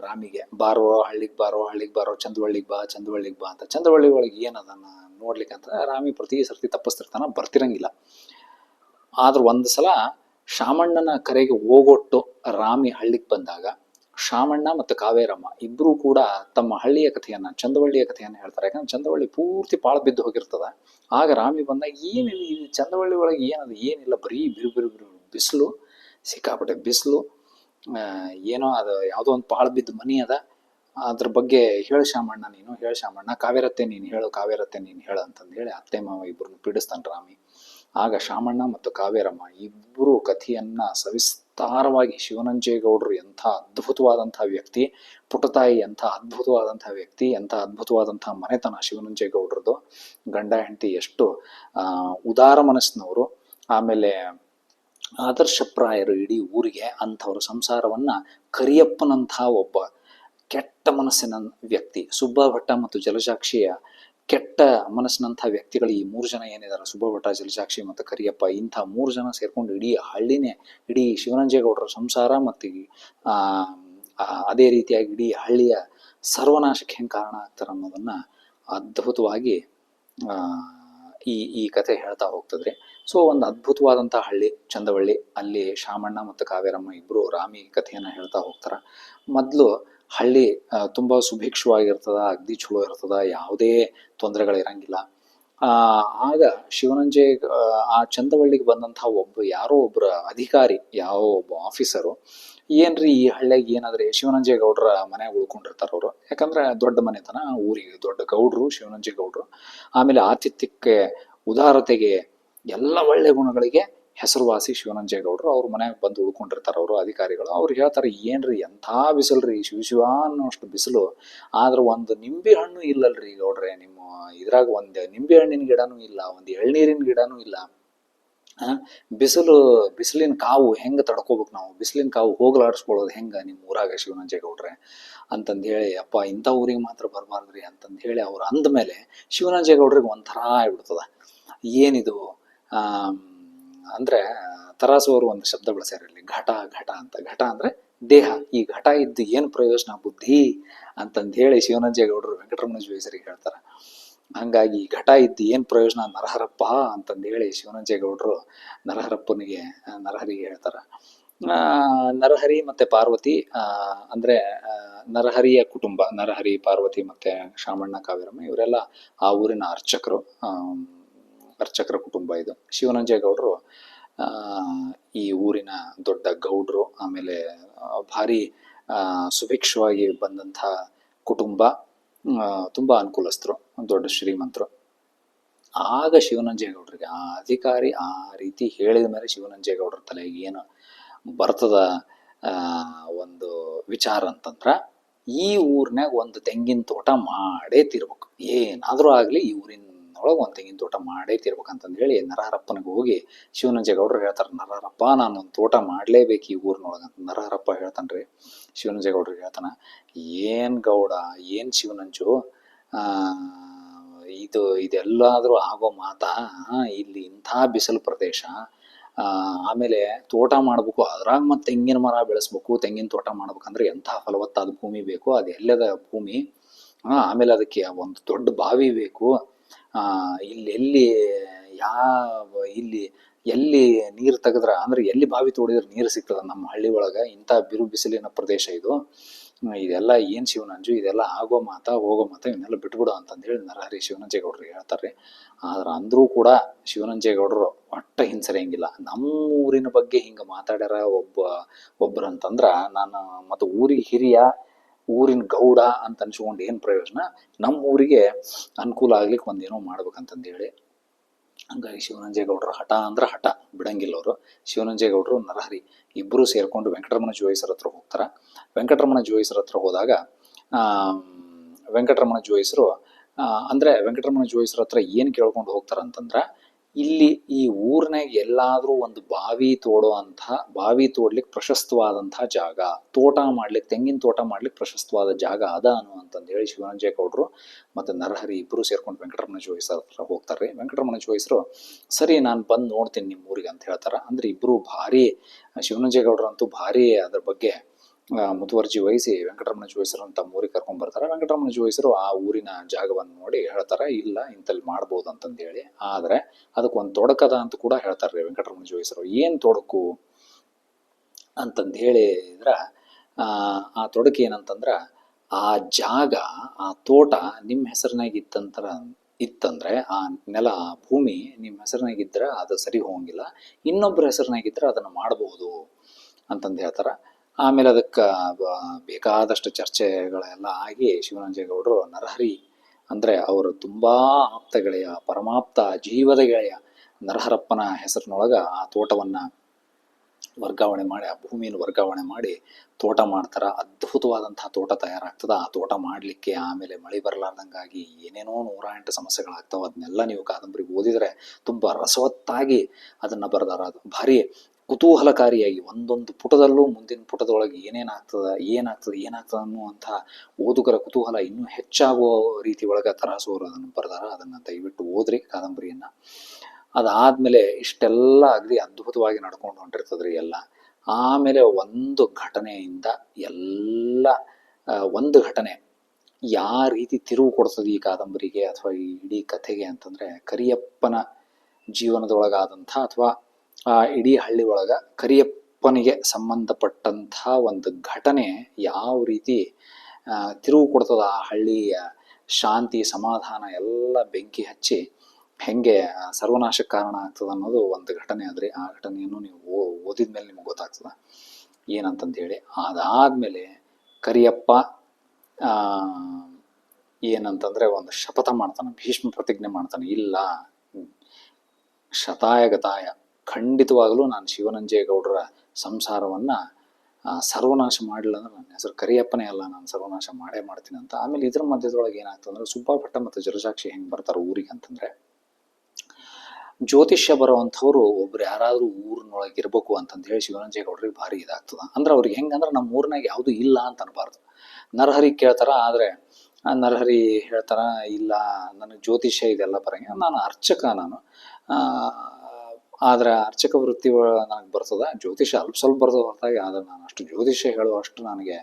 ರಾಮಿಗೆ, ಬಾರೋ, ಹಳ್ಳಿಗೆ ಬಾರೋ ಹಳ್ಳಿಗೆ ಬಾರೋ ಚಂದವಳ್ಳಿಗೆ ಬಾ ಚಂದವಳ್ಳಿಗೆ ಬಾ ಅಂತ. ಚಂದವಳ್ಳಿ ಒಳಗೆ ಏನದನ್ನ ನೋಡ್ಲಿಕ್ಕೆ ಅಂತ ರಾಮಿ ಪ್ರತಿ ಸರ್ತಿ ತಪ್ಪಿಸ್ತಿರ್ತಾನ, ಬರ್ತಿರಂಗಿಲ್ಲ. ಆದ್ರೆ ಒಂದು ಸಲ ಶಾಮಣ್ಣನ ಕರೆಗೆ ಹೋಗೊಟ್ಟು ರಾಮಿ ಹಳ್ಳಿಗೆ ಬಂದಾಗ ಶಾಮಣ್ಣ ಮತ್ತು ಕಾವೇರಮ್ಮ ಇಬ್ಬರೂ ಕೂಡ ತಮ್ಮ ಹಳ್ಳಿಯ ಕಥೆಯನ್ನ, ಚಂದವಳ್ಳಿಯ ಕಥೆಯನ್ನ ಹೇಳ್ತಾರೆ. ಯಾಕಂದ್ರೆ ಚಂದವಳ್ಳಿ ಪೂರ್ತಿ ಪಾಳು ಬಿದ್ದು ಹೋಗಿರ್ತದ. ಆಗ ರಾಮಿ ಬಂದಾಗ ಏನಿಲ್ಲ ಈ ಚಂದವಳ್ಳಿ ಒಳಗೆ ಏನದು? ಏನಿಲ್ಲ, ಬರೀ ಬಿರು ಬಿರು ಬಿರು ಬಿಸಿಲು, ಸಿಕ್ಕಾಪಟ್ಟೆ ಬಿಸಿಲು ಏನೋ ಅದು ಯಾವುದೋ ಒಂದು ಪಾಳು ಬಿದ್ದ ಮನಿ ಅದ. ಅದ್ರ ಬಗ್ಗೆ ಹೇಳು ಶಾಮಣ್ಣ ನೀನು, ಹೇಳು ಶಾಮಣ್ಣ ಕಾವೇರತ್ತೆ ನೀನು ಹೇಳು, ಕಾವೇರತ್ತೆ ನೀನು ಹೇಳು ಅಂತಂದು ಹೇಳಿ ಅತ್ತೆ ಮಾವ ಇಬ್ಬರನ್ನು ಪೀಡಿಸ್ತಾನೆ ರಾಮಿ. ಆಗ ಶಾಮಣ್ಣ ಮತ್ತು ಕಾವೇರಮ್ಮ ಇಬ್ಬರು ಕಥೆಯನ್ನ ಸವಿಸ್ತಾರವಾಗಿ ಶಿವನಂಜೇಗೌಡರು ಎಂಥ ಅದ್ಭುತವಾದಂಥ ವ್ಯಕ್ತಿ, ಪುಟತಾಯಿ ಎಂಥ ಅದ್ಭುತವಾದಂಥ ವ್ಯಕ್ತಿ, ಎಂಥ ಅದ್ಭುತವಾದಂಥ ಮನೆತನ ಶಿವನಂಜೇಗೌಡರದು ಗಂಡ, ಹೆಂಡತಿ ಎಷ್ಟು ಉದಾರ ಮನಸ್ಸಿನವರು. ಆಮೇಲೆ ಆದರ್ಶಪ್ರಾಯರು ಇಡೀ ಊರಿಗೆ ಅಂಥವ್ರ ಸಂಸಾರವನ್ನು ಕರಿಯಪ್ಪನಂಥ ಒಬ್ಬ ಕೆಟ್ಟ ಮನಸ್ಸಿನ ವ್ಯಕ್ತಿ, ಸುಬ್ಬಾ ಭಟ್ಟ ಮತ್ತು ಜಲಸಾಕ್ಷಿಯ ಕೆಟ್ಟ ಮನಸ್ಸಿನಂಥ ವ್ಯಕ್ತಿಗಳು ಈ ಮೂರು ಜನ ಏನಿದ್ದಾರೆ ಸುಬ್ಬಾ ಭಟ್ಟ ಜಲಸಾಕ್ಷಿ ಮತ್ತು ಕರಿಯಪ್ಪ, ಇಂಥ ಮೂರು ಜನ ಸೇರ್ಕೊಂಡು ಇಡೀ ಹಳ್ಳಿನೇ, ಇಡೀ ಶಿವರಂಜೇಗೌಡರ ಸಂಸಾರ ಮತ್ತು ಅದೇ ರೀತಿಯಾಗಿ ಇಡೀ ಹಳ್ಳಿಯ ಸರ್ವನಾಶಕ್ಕೆ ಹೆಂಗೆ ಕಾರಣ ಆಗ್ತಾರೆ ಅನ್ನೋದನ್ನು ಅದ್ಭುತವಾಗಿ ಈ ಈ ಕತೆ ಹೇಳ್ತಾ ಹೋಗ್ತದ್ರಿ. ಸೊ, ಒಂದು ಅದ್ಭುತವಾದಂಥ ಹಳ್ಳಿ, ಚಂದವಳ್ಳಿ, ಅಲ್ಲಿ ಶಾಮಣ್ಣ ಮತ್ತು ಕಾವೇರಮ್ಮ ಇಬ್ಬರು ರಾಮಿ ಕಥೆಯನ್ನು ಹೇಳ್ತಾ ಹೋಗ್ತಾರೆ. ಮೊದಲು ಹಳ್ಳಿ ತುಂಬ ಸುಭಿಕ್ಷವಾಗಿರ್ತದ ಅಗ್ದಿ ಚಲೋ ಇರ್ತದ ಯಾವುದೇ ತೊಂದರೆಗಳು ಇರಂಗಿಲ್ಲ. ಆ ಆಗ ಶಿವನಂಜೆ ಆ, ಚಂದವಳ್ಳಿಗೆ ಬಂದಂಥ ಒಬ್ಬ ಯಾರೋ ಒಬ್ಬರ ಅಧಿಕಾರಿ ಯಾವ ಒಬ್ಬ ಆಫೀಸರು ಏನ್ರಿ ಈ ಹಳ್ಳಿಯಾಗ ಏನಾದ್ರೆ ಶಿವನಂಜೇಗೌಡರ ಮನ್ಯಾಗ ಉಳ್ಕೊಂಡಿರ್ತಾರ ಅವರು. ಯಾಕಂದ್ರೆ ದೊಡ್ಡ ಮನೆತನ ಊರಿಗೆ ದೊಡ್ಡ ಗೌಡ್ರು ಶಿವನಂಜೇಗೌಡರು ಆಮೇಲೆ ಆತಿಥ್ಯಕ್ಕೆ ಉದಾರತೆಗೆ ಎಲ್ಲ ಒಳ್ಳೆ ಗುಣಗಳಿಗೆ ಹೆಸರುವಾಸಿ ಶಿವನಂಜೇಗೌಡರು ಅವ್ರ ಮನೆಗೆ ಬಂದು ಉಳ್ಕೊಂಡಿರ್ತಾರೆ ಅವರು ಅಧಿಕಾರಿಗಳು. ಅವ್ರು ಹೇಳ್ತಾರೆ, ಏನ್ರಿ ಎಂಥ ಬಿಸಿಲ್ರಿ, ಶಿವ ಶಿವ ಅನ್ನೋಷ್ಟು ಬಿಸಿಲು. ಆದ್ರೆ ಒಂದು ನಿಂಬೆ ಹಣ್ಣು ಇಲ್ಲಲ್ರಿ ಗೌಡ್ರೆ, ನಿಮ್ಮ ಇದ್ರಾಗ ಒಂದು ನಿಂಬೆ ಹಣ್ಣಿನ ಗಿಡನೂ ಇಲ್ಲ, ಒಂದು ಎಳ್ನೀರಿನ ಗಿಡನೂ ಇಲ್ಲ. ಬಿಸಿಲು, ಬಿಸಿಲಿನ ಕಾವು ಹೆಂಗೆ ತಡ್ಕೋಬೇಕು ನಾವು? ಬಿಸಿಲಿನ ಕಾವು ಹೋಗ್ಲಾಡಿಸ್ಕೊಳ್ಳೋದು ಹೆಂಗೆ ನಿಮ್ಮ ಊರಾಗ ಶಿವನಂಜೇಗೌಡ್ರೆ ಅಂತಂದು ಹೇಳಿ, ಅಪ್ಪ, ಇಂಥ ಊರಿಗೆ ಮಾತ್ರ ಬರಬಾರ್ದ್ರಿ. ಅಂತಂದು ಹೇಳಿ ಅವ್ರು ಅಂದಮೇಲೆ ಶಿವನಂಜೇಗೌಡ್ರಿಗೆ ಒಂಥರ ಆಗ್ಬಿಡ್ತದ. ಏನಿದು? ಅಂದ್ರೆ ತರಾಸು ಅವರು ಒಂದು ಶಬ್ದ ಬಳಸ್ಯಾರ ಇಲ್ಲಿ ಘಟ ಘಟ ಅಂತ. ಘಟ ಅಂದ್ರೆ ದೇಹ. ಈ ಘಟ ಇದ್ದು ಏನು ಪ್ರಯೋಜನ? ಬುದ್ಧಿ ಅಂತಂದು ಹೇಳಿ ಶಿವನಂಜೇಗೌಡರು ವೆಂಕಟರಮಣ ಜೋಯಿಸರಿಗೆ ಹೇಳ್ತಾರ. ಹಂಗಾಗಿ ಘಟ ಇದ್ದು ಏನು ಪ್ರಯೋಜನ? ನರಹರಪ್ಪ ಅಂತಂದು ಹೇಳಿ ಶಿವನಂಜೇಗೌಡರು ನರಹರಪ್ಪನಿಗೆ ನರಹರಿಗೆ ಹೇಳ್ತಾರೆ. ಆ, ನರಹರಿ ಮತ್ತೆ ಪಾರ್ವತಿ ಅಂದ್ರೆ ನರಹರಿಯ ಕುಟುಂಬ ನರಹರಿ ಪಾರ್ವತಿ ಮತ್ತೆ ಶಾಮಣ್ಣ ಕಾವೇರಮ್ಮ ಇವರೆಲ್ಲ ಆ ಊರಿನ ಅರ್ಚಕರು. ಅರ್ಚಕರ ಕುಟುಂಬ ಇದು. ಶಿವನಂಜೇಗೌಡರು ಈ ಊರಿನ ದೊಡ್ಡ ಗೌಡ್ರು, ಆಮೇಲೆ ಭಾರಿ ಸುಭಿಕ್ಷವಾಗಿ ಬಂದಂಥ ಕುಟುಂಬ ತುಂಬ ಅನುಕೂಲಸ್ಥರು, ದೊಡ್ಡ ಶ್ರೀಮಂತರು. ಆಗ ಶಿವನಂಜೇಗೌಡರಿಗೆ ಆ ಅಧಿಕಾರಿ ಆ ರೀತಿ ಹೇಳಿದ ಮೇಲೆ ಶಿವನಂಜೇಗೌಡರ ತಲೆಗೆ ಏನು ಬರ್ತದ ಒಂದು ವಿಚಾರ ಅಂತಂದ್ರ ಈ ಊರ್ನ್ಯಾಗ ಒಂದು ತೆಂಗಿನ ತೋಟ ಮಾಡೇ ತೀರ್ಬೇಕು. ಏನಾದ್ರೂ ಆಗ್ಲಿ ಈ ಊರಿನ ಒಳಗೆ ಒಂದು ತೆಂಗಿನ ತೋಟ ಮಾಡೇ ತಿರ್ಬೇಕಂತಂದು ಹೇಳಿ ನರಹರಪ್ಪನಿಗೆ ಹೋಗಿ ಶಿವನಂಜೇಗೌಡರು ಹೇಳ್ತಾರೆ, ನರಹರಪ್ಪ, ನಾನು ಒಂದು ತೋಟ ಮಾಡಲೇಬೇಕು ಈ ಊರಿನೊಳಗೆ ಅಂತ ನರಹರಪ್ಪ ಹೇಳ್ತಾನ್ರಿ ಶಿವನಂಜೇಗೌಡರಿಗೆ ಹೇಳ್ತಾನ. ಏನ್ ಗೌಡ, ಏನ್ ಶಿವನಂಜು? ಇದು, ಇದೆಲ್ಲಾದರೂ ಆಗೋ ಮಾತಾ ಇಲ್ಲಿ ಇಂಥ ಬಿಸಿಲು ಪ್ರದೇಶ ಆಮೇಲೆ ತೋಟ ಮಾಡ್ಬೇಕು, ಅದ್ರಾಗ ಮತ್ತೆ ತೆಂಗಿನ ಮರ ಬೆಳೆಸ್ಬೇಕು, ತೆಂಗಿನ ತೋಟ ಮಾಡ್ಬೇಕಂದ್ರೆ ಎಂಥ ಫಲವತ್ತಾದ ಭೂಮಿ ಬೇಕು, ಅದು ಎಲ್ಲದ ಭೂಮಿ ಆಮೇಲೆ ಅದಕ್ಕೆ ಒಂದು ದೊಡ್ಡ ಬಾವಿ ಬೇಕು ಇಲ್ಲಿ, ಎಲ್ಲಿ ಯಾವ, ಇಲ್ಲಿ ಎಲ್ಲಿ ನೀರು ತೆಗೆದ್ರ, ಅಂದ್ರೆ ಎಲ್ಲಿ ಬಾವಿ ತೋಡಿದ್ರೆ ನೀರು ಸಿಗ್ತದ ನಮ್ಮ ಹಳ್ಳಿ ಒಳಗ, ಇಂಥ ಬಿರು ಬಿಸಿಲಿನ ಪ್ರದೇಶ ಇದು. ಇದೆಲ್ಲ ಏನು ಶಿವನಂಜು, ಇದೆಲ್ಲ ಆಗೋ ಮಾತ, ಹೋಗೋ ಮಾತ, ಇವನ್ನೆಲ್ಲ ಬಿಟ್ಬಿಡು ಅಂತಂದು ಹೇಳಿ ನರಹರಿ ಶಿವನಂಜೇಗೌಡರು ಹೇಳ್ತಾರೆ ಆದ್ರೆ ಅಂದ್ರೂ ಕೂಡ ಶಿವನಂಜೇಗೌಡರು ಒಟ್ಟ ಹಿಂಸರಿಯಂಗಿಲ್ಲ ನಮ್ಮ ಊರಿನ ಬಗ್ಗೆ ಹಿಂಗ ಮಾತಾಡ್ಯಾರ ಒಬ್ಬ ಒಬ್ರು ಅಂತಂದ್ರೆ ನಾನು ಮತ್ತು ಊರಿಗೆ ಹಿರಿಯ ಊರಿನ ಗೌಡ ಅಂತ ಅನ್ಸ್ಕೊಂಡು ಏನು ಪ್ರಯೋಜನ? ನಮ್ಮ ಊರಿಗೆ ಅನುಕೂಲ ಆಗ್ಲಿಕ್ಕೆ ಒಂದೇನೋ ಮಾಡ್ಬೇಕಂತಂದು ಹೇಳಿ ಹಂಗಾಗಿ ಶಿವನಂಜೇಗೌಡರ ಹಠ ಅಂದ್ರೆ ಹಠ, ಬಿಡಂಗಿಲ್ಲ ಅವರು. ಶಿವನಂಜೇಗೌಡರು ನರಹರಿ ಇಬ್ಬರು ಸೇರ್ಕೊಂಡು ವೆಂಕಟರಮಣ ಜೋಯಿಸರ ಹತ್ರ ಹೋಗ್ತಾರ. ವೆಂಕಟರಮಣ ಜೋಯಿಸರ ಹತ್ರ ಹೋದಾಗ ವೆಂಕಟರಮಣ ಜೋಯಿಸರು ಅಂದ್ರೆ ವೆಂಕಟರಮಣ ಜೋಯಿಸರ ಹತ್ರ ಏನು ಕೇಳ್ಕೊಂಡು ಹೋಗ್ತಾರ ಅಂತಂದ್ರ ಇಲ್ಲಿ ಈ ಊರ್ನಾಗ ಎಲ್ಲಾದರೂ ಒಂದು ಬಾವಿ ತೋಡುವಂತಹ ಬಾವಿ ತೋಡ್ಲಿಕ್ಕೆ ಪ್ರಶಸ್ತವಾದಂತಹ ಜಾಗ, ತೋಟ ಮಾಡ್ಲಿಕ್ಕೆ ತೆಂಗಿನ ತೋಟ ಮಾಡ್ಲಿಕ್ಕೆ ಪ್ರಶಸ್ತವಾದ ಜಾಗ ಅದ ಅನ್ನುವಂತಂದು ಹೇಳಿ ಶಿವನಂಜೇಗೌಡರು ಮತ್ತೆ ನರಹರಿ ಇಬ್ಬರು ಸೇರ್ಕೊಂಡು ವೆಂಕಟರಮಣ ಜೋಯಿಸರ್ ಹತ್ರ ಹೋಗ್ತಾರೆ. ವೆಂಕಟರಮಣ ಜೋಯಿಸರು ಸರಿ ನಾನು ಬಂದು ನೋಡ್ತೀನಿ ನಿಮ್ಮ ಊರಿಗೆ ಅಂತ ಹೇಳ್ತಾರೆ. ಅಂದ್ರೆ ಇಬ್ರು ಭಾರಿ ಶಿವನಂಜೇಗೌಡರಂತೂ ಭಾರಿ ಅದ್ರ ಬಗ್ಗೆ ಮುತುವರ್ಜಿ ವಹಿಸಿ ವೆಂಕಟರಮಣ ಜೋಯಿಸರು ಅಂತ ಊರಿಗೆ ಕರ್ಕೊಂಡ್ ಬರ್ತಾರೆ. ವೆಂಕಟರಮಣ ಜೋಯಿಸರು ಆ ಊರಿನ ಜಾಗವನ್ನು ನೋಡಿ ಹೇಳ್ತಾರೆ, ಇಲ್ಲ ಇಂತಲ್ಲಿ ಮಾಡ್ಬೋದು ಅಂತಂದು ಹೇಳಿ ಆದ್ರೆ ಅದಕ್ಕೊಂದು ತೊಡಕದ ಅಂತ ಕೂಡ ಹೇಳ್ತಾರೆ ವೆಂಕಟರಮಣ ಜೋಯಿಸರು ಏನ್ ತೊಡಕು ಅಂತಂದು ಹೇಳಿದ್ರ ಆ ತೊಡಕು ಏನಂತಂದ್ರ ಆ ಜಾಗ, ಆ ತೋಟ ನಿಮ್ಮ ಹೆಸರಿನಾಗ ಇತ್ತಂತರ ಇತ್ತಂದ್ರೆ ಆ ನೆಲ ಭೂಮಿ ನಿಮ್ಮ ಹೆಸರಿನಾಗಿದ್ರೆ ಅದು ಸರಿ ಹೋಗಂಗಿಲ್ಲ. ಇನ್ನೊಬ್ಬರ ಹೆಸರಿನಾಗಿದ್ರೆ ಅದನ್ನ ಮಾಡಬಹುದು ಅಂತಂದು ಹೇಳ್ತಾರ. ಆಮೇಲೆ ಅದಕ್ಕೆ ಬೇಕಾದಷ್ಟು ಚರ್ಚೆಗಳೆಲ್ಲ ಆಗಿ ಶಿವನಂಜೇಗೌಡರು ನರಹರಿ ಅಂದರೆ ಅವರು ತುಂಬ ಆಪ್ತ ಗೆಳೆಯ, ಪರಮಾಪ್ತ ಜೀವದ ಗೆಳೆಯ. ನರಹರಪ್ಪನ ಹೆಸರಿನೊಳಗೆ ಆ ತೋಟವನ್ನು ವರ್ಗಾವಣೆ ಮಾಡಿ, ಆ ಭೂಮಿಯನ್ನು ವರ್ಗಾವಣೆ ಮಾಡಿ ತೋಟ ಮಾಡ್ತಾರೆ. ಅದ್ಭುತವಾದಂತಹ ತೋಟ ತಯಾರಾಗ್ತದೆ. ಆ ತೋಟ ಮಾಡಲಿಕ್ಕೆ ಆಮೇಲೆ ಮಳೆ ಬರಲಾರ್ದಂಗಾಗಿ ಏನೇನೋ ನೂರ ಎಂಟು ಸಮಸ್ಯೆಗಳಾಗ್ತಾವೆ. ಅದನ್ನೆಲ್ಲ ನೀವು ಕಾದಂಬರಿ ಓದಿದರೆ ತುಂಬ ರಸವತ್ತಾಗಿ ಅದನ್ನು ಬರೆದಾರ. ಅದು ಭಾರಿ ಕುತೂಹಲಕಾರಿಯಾಗಿ ಒಂದೊಂದು ಪುಟದಲ್ಲೂ ಮುಂದಿನ ಪುಟದೊಳಗೆ ಏನೇನಾಗ್ತದ, ಏನಾಗ್ತದೆ ಏನಾಗ್ತದೆ ಅನ್ನುವಂಥ ಓದುಗರ ಕುತೂಹಲ ಇನ್ನೂ ಹೆಚ್ಚಾಗುವ ರೀತಿ ಒಳಗೆ ತರಾಸುವರು ಅದನ್ನು ಬರ್ದಾರ. ಅದನ್ನ ದಯವಿಟ್ಟು ಓದ್ರಿ ಕಾದಂಬರಿಯನ್ನ. ಅದಾದ್ಮೇಲೆ ಇಷ್ಟೆಲ್ಲ ಅಗದಿ ಅದ್ಭುತವಾಗಿ ನಡ್ಕೊಂಡು ಹೊಂಟಿರ್ತದ್ರಿ ಎಲ್ಲ. ಆಮೇಲೆ ಒಂದು ಘಟನೆಯಿಂದ ಎಲ್ಲ ಒಂದು ಘಟನೆ ಯಾವ ರೀತಿ ತಿರುವು ಕೊಡ್ತದೆ ಈ ಕಾದಂಬರಿಗೆ ಅಥವಾ ಈ ಇಡೀ ಕಥೆಗೆ ಅಂತಂದ್ರೆ ಕರಿಯಪ್ಪನ ಜೀವನದೊಳಗಾದಂಥ ಅಥವಾ ಆ ಇಡೀ ಹಳ್ಳಿ ಒಳಗ ಕರಿಯಪ್ಪನಿಗೆ ಸಂಬಂಧಪಟ್ಟಂತಹ ಒಂದು ಘಟನೆ ಯಾವ ರೀತಿ ತಿರುವು ಕೊಡ್ತದ ಆ ಹಳ್ಳಿಯ ಶಾಂತಿ, ಸಮಾಧಾನ ಎಲ್ಲ ಬೆಂಕಿ ಹಚ್ಚಿ ಹೆಂಗೆ ಸರ್ವನಾಶ ಕಾರಣ ಆಗ್ತದೆ ಅನ್ನೋದು ಒಂದು ಘಟನೆ ಆದ್ರೆ ಆ ಘಟನೆಯನ್ನು ನೀವು ಓದಿದ ಮೇಲೆ ನಿಮ್ಗೆ ಗೊತ್ತಾಗ್ತದ. ಏನಂತಂತ ಹೇಳಿ ಅದಾದ್ಮೇಲೆ ಕರಿಯಪ್ಪ ಏನಂತಂದ್ರೆ ಒಂದು ಶಪಥ ಮಾಡ್ತಾನೆ, ಭೀಷ್ಮ ಪ್ರತಿಜ್ಞೆ ಮಾಡ್ತಾನೆ, ಇಲ್ಲ ಶತಾಯ ಗತಾಯ ಖಂಡಿತವಾಗಲೂ ನಾನು ಶಿವನಂಜೇಗೌಡರ ಸಂಸಾರವನ್ನ ಸರ್ವನಾಶ ಮಾಡಲಿಲ್ಲ ಅಂದ್ರೆ ನನ್ನ ಹೆಸರು ಕರಿಯಪ್ಪನೇ ಅಲ್ಲ, ನಾನು ಸರ್ವನಾಶ ಮಾಡೇ ಮಾಡ್ತೀನಿ ಅಂತ. ಆಮೇಲೆ ಇದ್ರ ಮಧ್ಯದೊಳಗೆ ಏನಾಗ್ತದೆ ಅಂದ್ರೆ ಸುಬ್ಬಾ ಭಟ್ಟ ಮತ್ತು ಜಲಸಾಕ್ಷಿ ಹೆಂಗೆ ಬರ್ತಾರೆ ಊರಿಗೆ ಅಂತಂದ್ರೆ, ಜ್ಯೋತಿಷ್ಯ ಬರುವಂಥವ್ರು ಒಬ್ರು ಯಾರಾದರೂ ಊರಿನೊಳಗೆ ಇರಬೇಕು ಅಂತಂದು ಹೇಳಿ ಶಿವನಂಜೇಗೌಡರಿಗೆ ಭಾರಿ ಇದಾಗ್ತದೆ. ಅಂದ್ರೆ ಅವ್ರಿಗೆ ಹೆಂಗಂದ್ರೆ ನಮ್ಮ ಊರಿನಾಗ ಯಾವುದು ಇಲ್ಲ ಅಂತ ಅನ್ಬಾರ್ದು. ನರಹರಿ ಕೇಳ್ತಾರ, ಆದರೆ ನರಹರಿ ಹೇಳ್ತಾರ, ಇಲ್ಲ, ನನಗೆ ಜ್ಯೋತಿಷ್ಯ ಇದೆಲ್ಲ ಬರಂಗಿಲ್ಲ ನಾನು ಅರ್ಚಕ ನಾನು. ಆದ್ರೆ ಅರ್ಚಕ ವೃತ್ತಿ ನನಗೆ ಬರ್ತದ. ಜ್ಯೋತಿಷ್ಯ ಅಲ್ಪ ಸ್ವಲ್ಪ ಬರ್ತದ ಹೊರತಾಗಿ, ಆದ್ರೆ ನಾನು ಅಷ್ಟು ಜ್ಯೋತಿಷ್ಯ ಹೇಳುವ ಅಷ್ಟು ನನಗೆ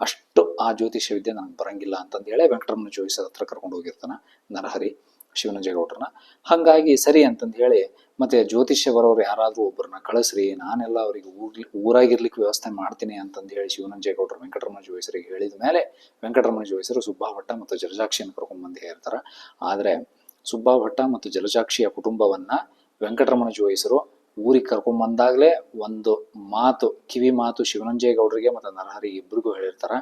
ಅಷ್ಟು ಆ ಜ್ಯೋತಿಷ್ಯ ವಿದ್ಯೆ ನನಗೆ ಬರಂಗಿಲ್ಲ ಅಂತಂದು ಹೇಳಿ ವೆಂಕಟರಮಣ ಜೋಯಿಸದ ಹತ್ರ ಕರ್ಕೊಂಡು ಹೋಗಿರ್ತಾನೆ, ನರಹರಿ ಶಿವನಂಜೇಗೌಡ್ರನ್ನ ಹಂಗಾಗಿ ಸರಿ ಅಂತಂದು ಹೇಳಿ ಮತ್ತೆ ಜ್ಯೋತಿಷ್ಯ ಬರೋರು ಯಾರಾದ್ರೂ ಒಬ್ಬರನ್ನ ಕಳಿಸ್ರಿ, ನಾನೆಲ್ಲ ಅವರಿಗೆ ಊರ್ಲಿ, ಊರಾಗಿರ್ಲಿಕ್ಕೆ ವ್ಯವಸ್ಥೆ ಮಾಡ್ತೀನಿ ಅಂತಂದು ಹೇಳಿ ಶಿವನಂಜೇಗೌಡರು ವೆಂಕಟರಮಣ ಜೋಯಿಸರಿಗೆ ಹೇಳಿದ ಮೇಲೆ ವೆಂಕಟರಮಣ ಜೋಯಿಸರು ಸುಬ್ಬಾ ಭಟ್ಟ ಮತ್ತು ಜಲಜಾಕ್ಷಿಯನ್ನು ಕರ್ಕೊಂಡ್ಬಂದು ಹೇಳ್ತಾರ ಆದ್ರೆ ಸುಬ್ಬಾ ಭಟ್ಟ ಮತ್ತು ಜಲಜಾಕ್ಷಿಯ ಕುಟುಂಬವನ್ನ ವೆಂಕಟರಮಣ ಜೋಯಿಸರು ಊರಿಗೆ ಕರ್ಕೊಂಡ್ ಬಂದಾಗ್ಲೇ ಒಂದು ಮಾತು, ಕಿವಿ ಮಾತು ಶಿವನಂಜೇಗೌಡರಿಗೆ ಮತ್ತು ನರಹರಿ ಇಬ್ಬರಿಗೂ ಹೇಳಿರ್ತಾರೆ.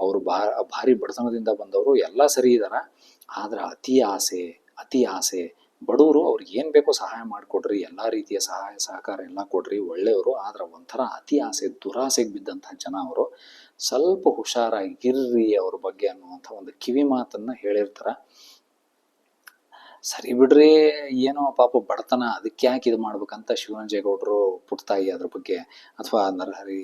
ಅವರು ಬಾ, ಭಾರಿ ಬಡತನದಿಂದ ಬಂದವರು, ಎಲ್ಲ ಸರಿ ಇದ್ದಾರೆ ಆದ್ರೆ ಅತಿ ಆಸೆ ಅತಿ ಆಸೆ, ಬಡವರು ಅವ್ರಿಗೆ ಏನು ಬೇಕೋ ಸಹಾಯ ಮಾಡಿಕೊಡ್ರಿ, ಎಲ್ಲಾ ರೀತಿಯ ಸಹಾಯ, ಸಹಕಾರ ಎಲ್ಲ ಕೊಡ್ರಿ, ಒಳ್ಳೆಯವರು. ಆದರೆ ಒಂಥರ ಅತಿ ಆಸೆ, ದುರಾಸೆಗೆ ಬಿದ್ದಂಥ ಜನ ಅವರು. ಸ್ವಲ್ಪ ಹುಷಾರಾಗಿರ್ರಿ ಅವ್ರ ಬಗ್ಗೆ ಅನ್ನುವಂಥ ಒಂದು ಕಿವಿ ಮಾತನ್ನು ಹೇಳಿರ್ತಾರ. ಸರಿ ಬಿಡ್ರಿ, ಏನೋ ಪಾಪ ಬಡತನ, ಅದಕ್ಕೆ ಯಾಕೆ ಇದು ಮಾಡ್ಬೇಕಂತ ಶಿವನಂಜೇಗೌಡರು ಪುಟ್ತಾಯಿ ಅದ್ರ ಬಗ್ಗೆ ಅಥವಾ ನರಹರಿ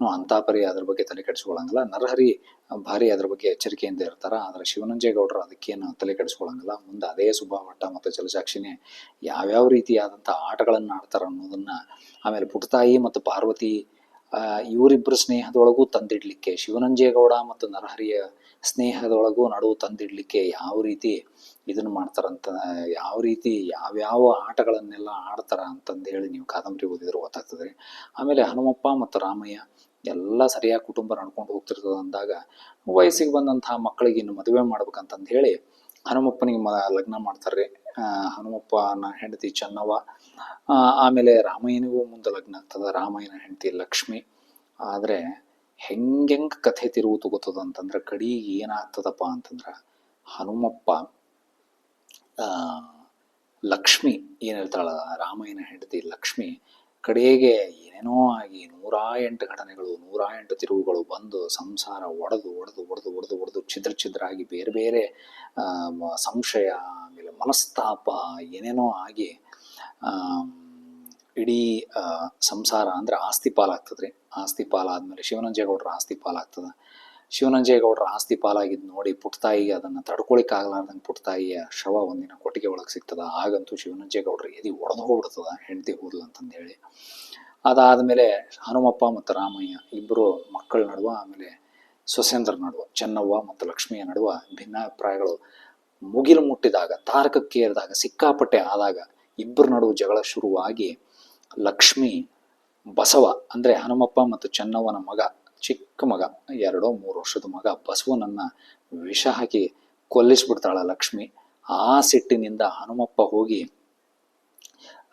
ಅಂತಾಪರಿ ಅದ್ರ ಬಗ್ಗೆ ತಲೆ ಕೆಡಿಸ್ಕೊಳ್ಳಂಗಿಲ್ಲ ನರಹರಿ ಭಾರಿ ಅದ್ರ ಬಗ್ಗೆ ಎಚ್ಚರಿಕೆಯಿಂದ ಇರ್ತಾರ, ಆದ್ರೆ ಶಿವನಂಜೇಗೌಡರು ಅದಕ್ಕೇನು ತಲೆ ಕೆಡಿಸ್ಕೊಳ್ಳಂಗಿಲ್ಲ ಮುಂದೆ ಅದೇ ಸುಬ್ಬಾ ಭಟ್ಟ ಮತ್ತು ಜಲಸಾಕ್ಷಿನೇ ಯಾವ್ಯಾವ ರೀತಿಯಾದಂಥ ಆಟಗಳನ್ನು ಆಡ್ತಾರ ಅನ್ನೋದನ್ನ ಆಮೇಲೆ ಪುಟ್ತಾಯಿ ಮತ್ತು ಪಾರ್ವತಿ ಇವರಿಬ್ಬರ ಸ್ನೇಹದೊಳಗೂ ತಂದಿಡ್ಲಿಕ್ಕೆ ಶಿವನಂಜೇಗೌಡ ಮತ್ತು ನರಹರಿಯ ಸ್ನೇಹದೊಳಗೂ ನಡುವು ತಂದಿಡ್ಲಿಕ್ಕೆ ಯಾವ ರೀತಿ ಇದನ್ನ ಮಾಡ್ತಾರಂತ ಯಾವ ರೀತಿ ಯಾವ್ಯಾವ ಆಟಗಳನ್ನೆಲ್ಲ ಆಡ್ತಾರ ಅಂತಂದು ಹೇಳಿ ನೀವು ಕಾದಂಬರಿ ಓದಿದ್ರೆ ಗೊತ್ತಾಗ್ತದೆ. ಆಮೇಲೆ ಹನುಮಪ್ಪ ಮತ್ತು ರಾಮಯ್ಯ ಎಲ್ಲ ಸರಿಯಾಗಿ ಕುಟುಂಬ ನಡ್ಕೊಂಡು ಹೋಗ್ತಿರ್ತದ ಅಂದಾಗ ವಯಸ್ಸಿಗೆ ಬಂದಂತಹ ಮಕ್ಕಳಿಗೆ ಇನ್ನು ಮದುವೆ ಮಾಡ್ಬೇಕಂತಂದು ಹೇಳಿ ಹನುಮಪ್ಪನಿಗೆ ಮ ಲಗ್ನ ಮಾಡ್ತಾರೆ ಹನುಮಪ್ಪನ ಹೆಂಡತಿ ಚೆನ್ನವ್ವ ಆಮೇಲೆ ರಾಮಯ್ಯನಿಗೂ ಮುಂದೆ ಲಗ್ನ ಆಗ್ತದೆ. ರಾಮಯ್ಯನ ಹೆಂಡತಿ ಲಕ್ಷ್ಮಿ. ಆದರೆ ಹೆಂಗೆಂಗ್ ಕಥೆ ತಿರುವು ತಗೋತದ ಅಂತಂದ್ರೆ ಕಡಿ ಏನಾಗ್ತದಪ್ಪ ಅಂತಂದ್ರೆ ಹನುಮಪ್ಪ ಲಕ್ಷ್ಮಿ, ಏನು ಹೇಳ್ತಾಳ ರಾಮಾಯಣ ಹೆಂಡತಿ ಲಕ್ಷ್ಮಿ, ಕಡೆಗೆ ಏನೇನೋ ಆಗಿ ನೂರ ಎಂಟು ಘಟನೆಗಳು ನೂರ ಎಂಟು ತಿರುವುಗಳು ಬಂದು ಸಂಸಾರ ಒಡೆದು ಒಡೆದು ಒಡೆದು ಒಡೆದು ಒಡೆದು ಛಿದ್ರ ಛಿದ್ರ ಆಗಿ ಬೇರೆ ಬೇರೆ ಸಂಶಯ, ಆಮೇಲೆ ಮನಸ್ತಾಪ, ಏನೇನೋ ಆಗಿ ಇಡೀ ಸಂಸಾರ ಅಂದ್ರೆ ಆಸ್ತಿ ಪಾಲಾಗ್ತದ್ರಿ. ಆಸ್ತಿ ಪಾಲಾದ್ಮೇಲೆ ಶಿವನಂಜೇಗೌಡರ ಆಸ್ತಿ ಪಾಲಾಗ್ತದ. ಶಿವನಂಜೇಗೌಡರ ಆಸ್ತಿ ಪಾಲಾಗಿದ್ದು ನೋಡಿ ಪುಟ್ತಾಯಿ ಅದನ್ನು ತಡ್ಕೊಳಿಕ್ ಆಗ್ಲಾರ್ದಂಗೆ ಪುಟ್ಟತಾಯಿಯ ಶವ ಒಂದಿನ ಕೊಟ್ಟಿಗೆ ಒಳಗೆ ಸಿಗ್ತದ. ಆಗಂತೂ ಶಿವನಂಜೇಗೌಡರ ಎದಿ ಒಡೆದು ಹೋಗ್ಬಿಡ್ತದ, ಹೆಂಡತಿ ಹೋದ್ಲು ಅಂತಂದೇಳಿ. ಅದಾದ್ಮೇಲೆ ಹನುಮಪ್ಪ ಮತ್ತು ರಾಮಯ್ಯ ಇಬ್ಬರು ಮಕ್ಕಳ ನಡುವ, ಆಮೇಲೆ ಸೊಸೇಂದ್ರ ನಡುವ, ಚೆನ್ನವ್ವ ಮತ್ತು ಲಕ್ಷ್ಮಿಯ ನಡುವ ಭಿನ್ನಾಭಿಪ್ರಾಯಗಳು ಮುಗಿಲು ಮುಟ್ಟಿದಾಗ ತಾರಕಕ್ಕೇರಿದಾಗ ಸಿಕ್ಕಾಪಟ್ಟೆ ಆದಾಗ ಇಬ್ಬರ ನಡುವೆ ಜಗಳ ಶುರುವಾಗಿ ಲಕ್ಷ್ಮಿ ಬಸವ ಅಂದ್ರೆ ಹನುಮಪ್ಪ ಮತ್ತು ಚೆನ್ನವ್ವನ ಮಗ ಚಿಕ್ಕ ಮಗ, ಎರಡೋ ಮೂರು ವರ್ಷದ ಮಗ ಬಸವನನ್ನ ವಿಷ ಹಾಕಿ ಕೊಲ್ಲಿಸ್ಬಿಡ್ತಾಳ ಲಕ್ಷ್ಮಿ. ಆ ಸಿಟ್ಟಿನಿಂದ ಹನುಮಪ್ಪ ಹೋಗಿ,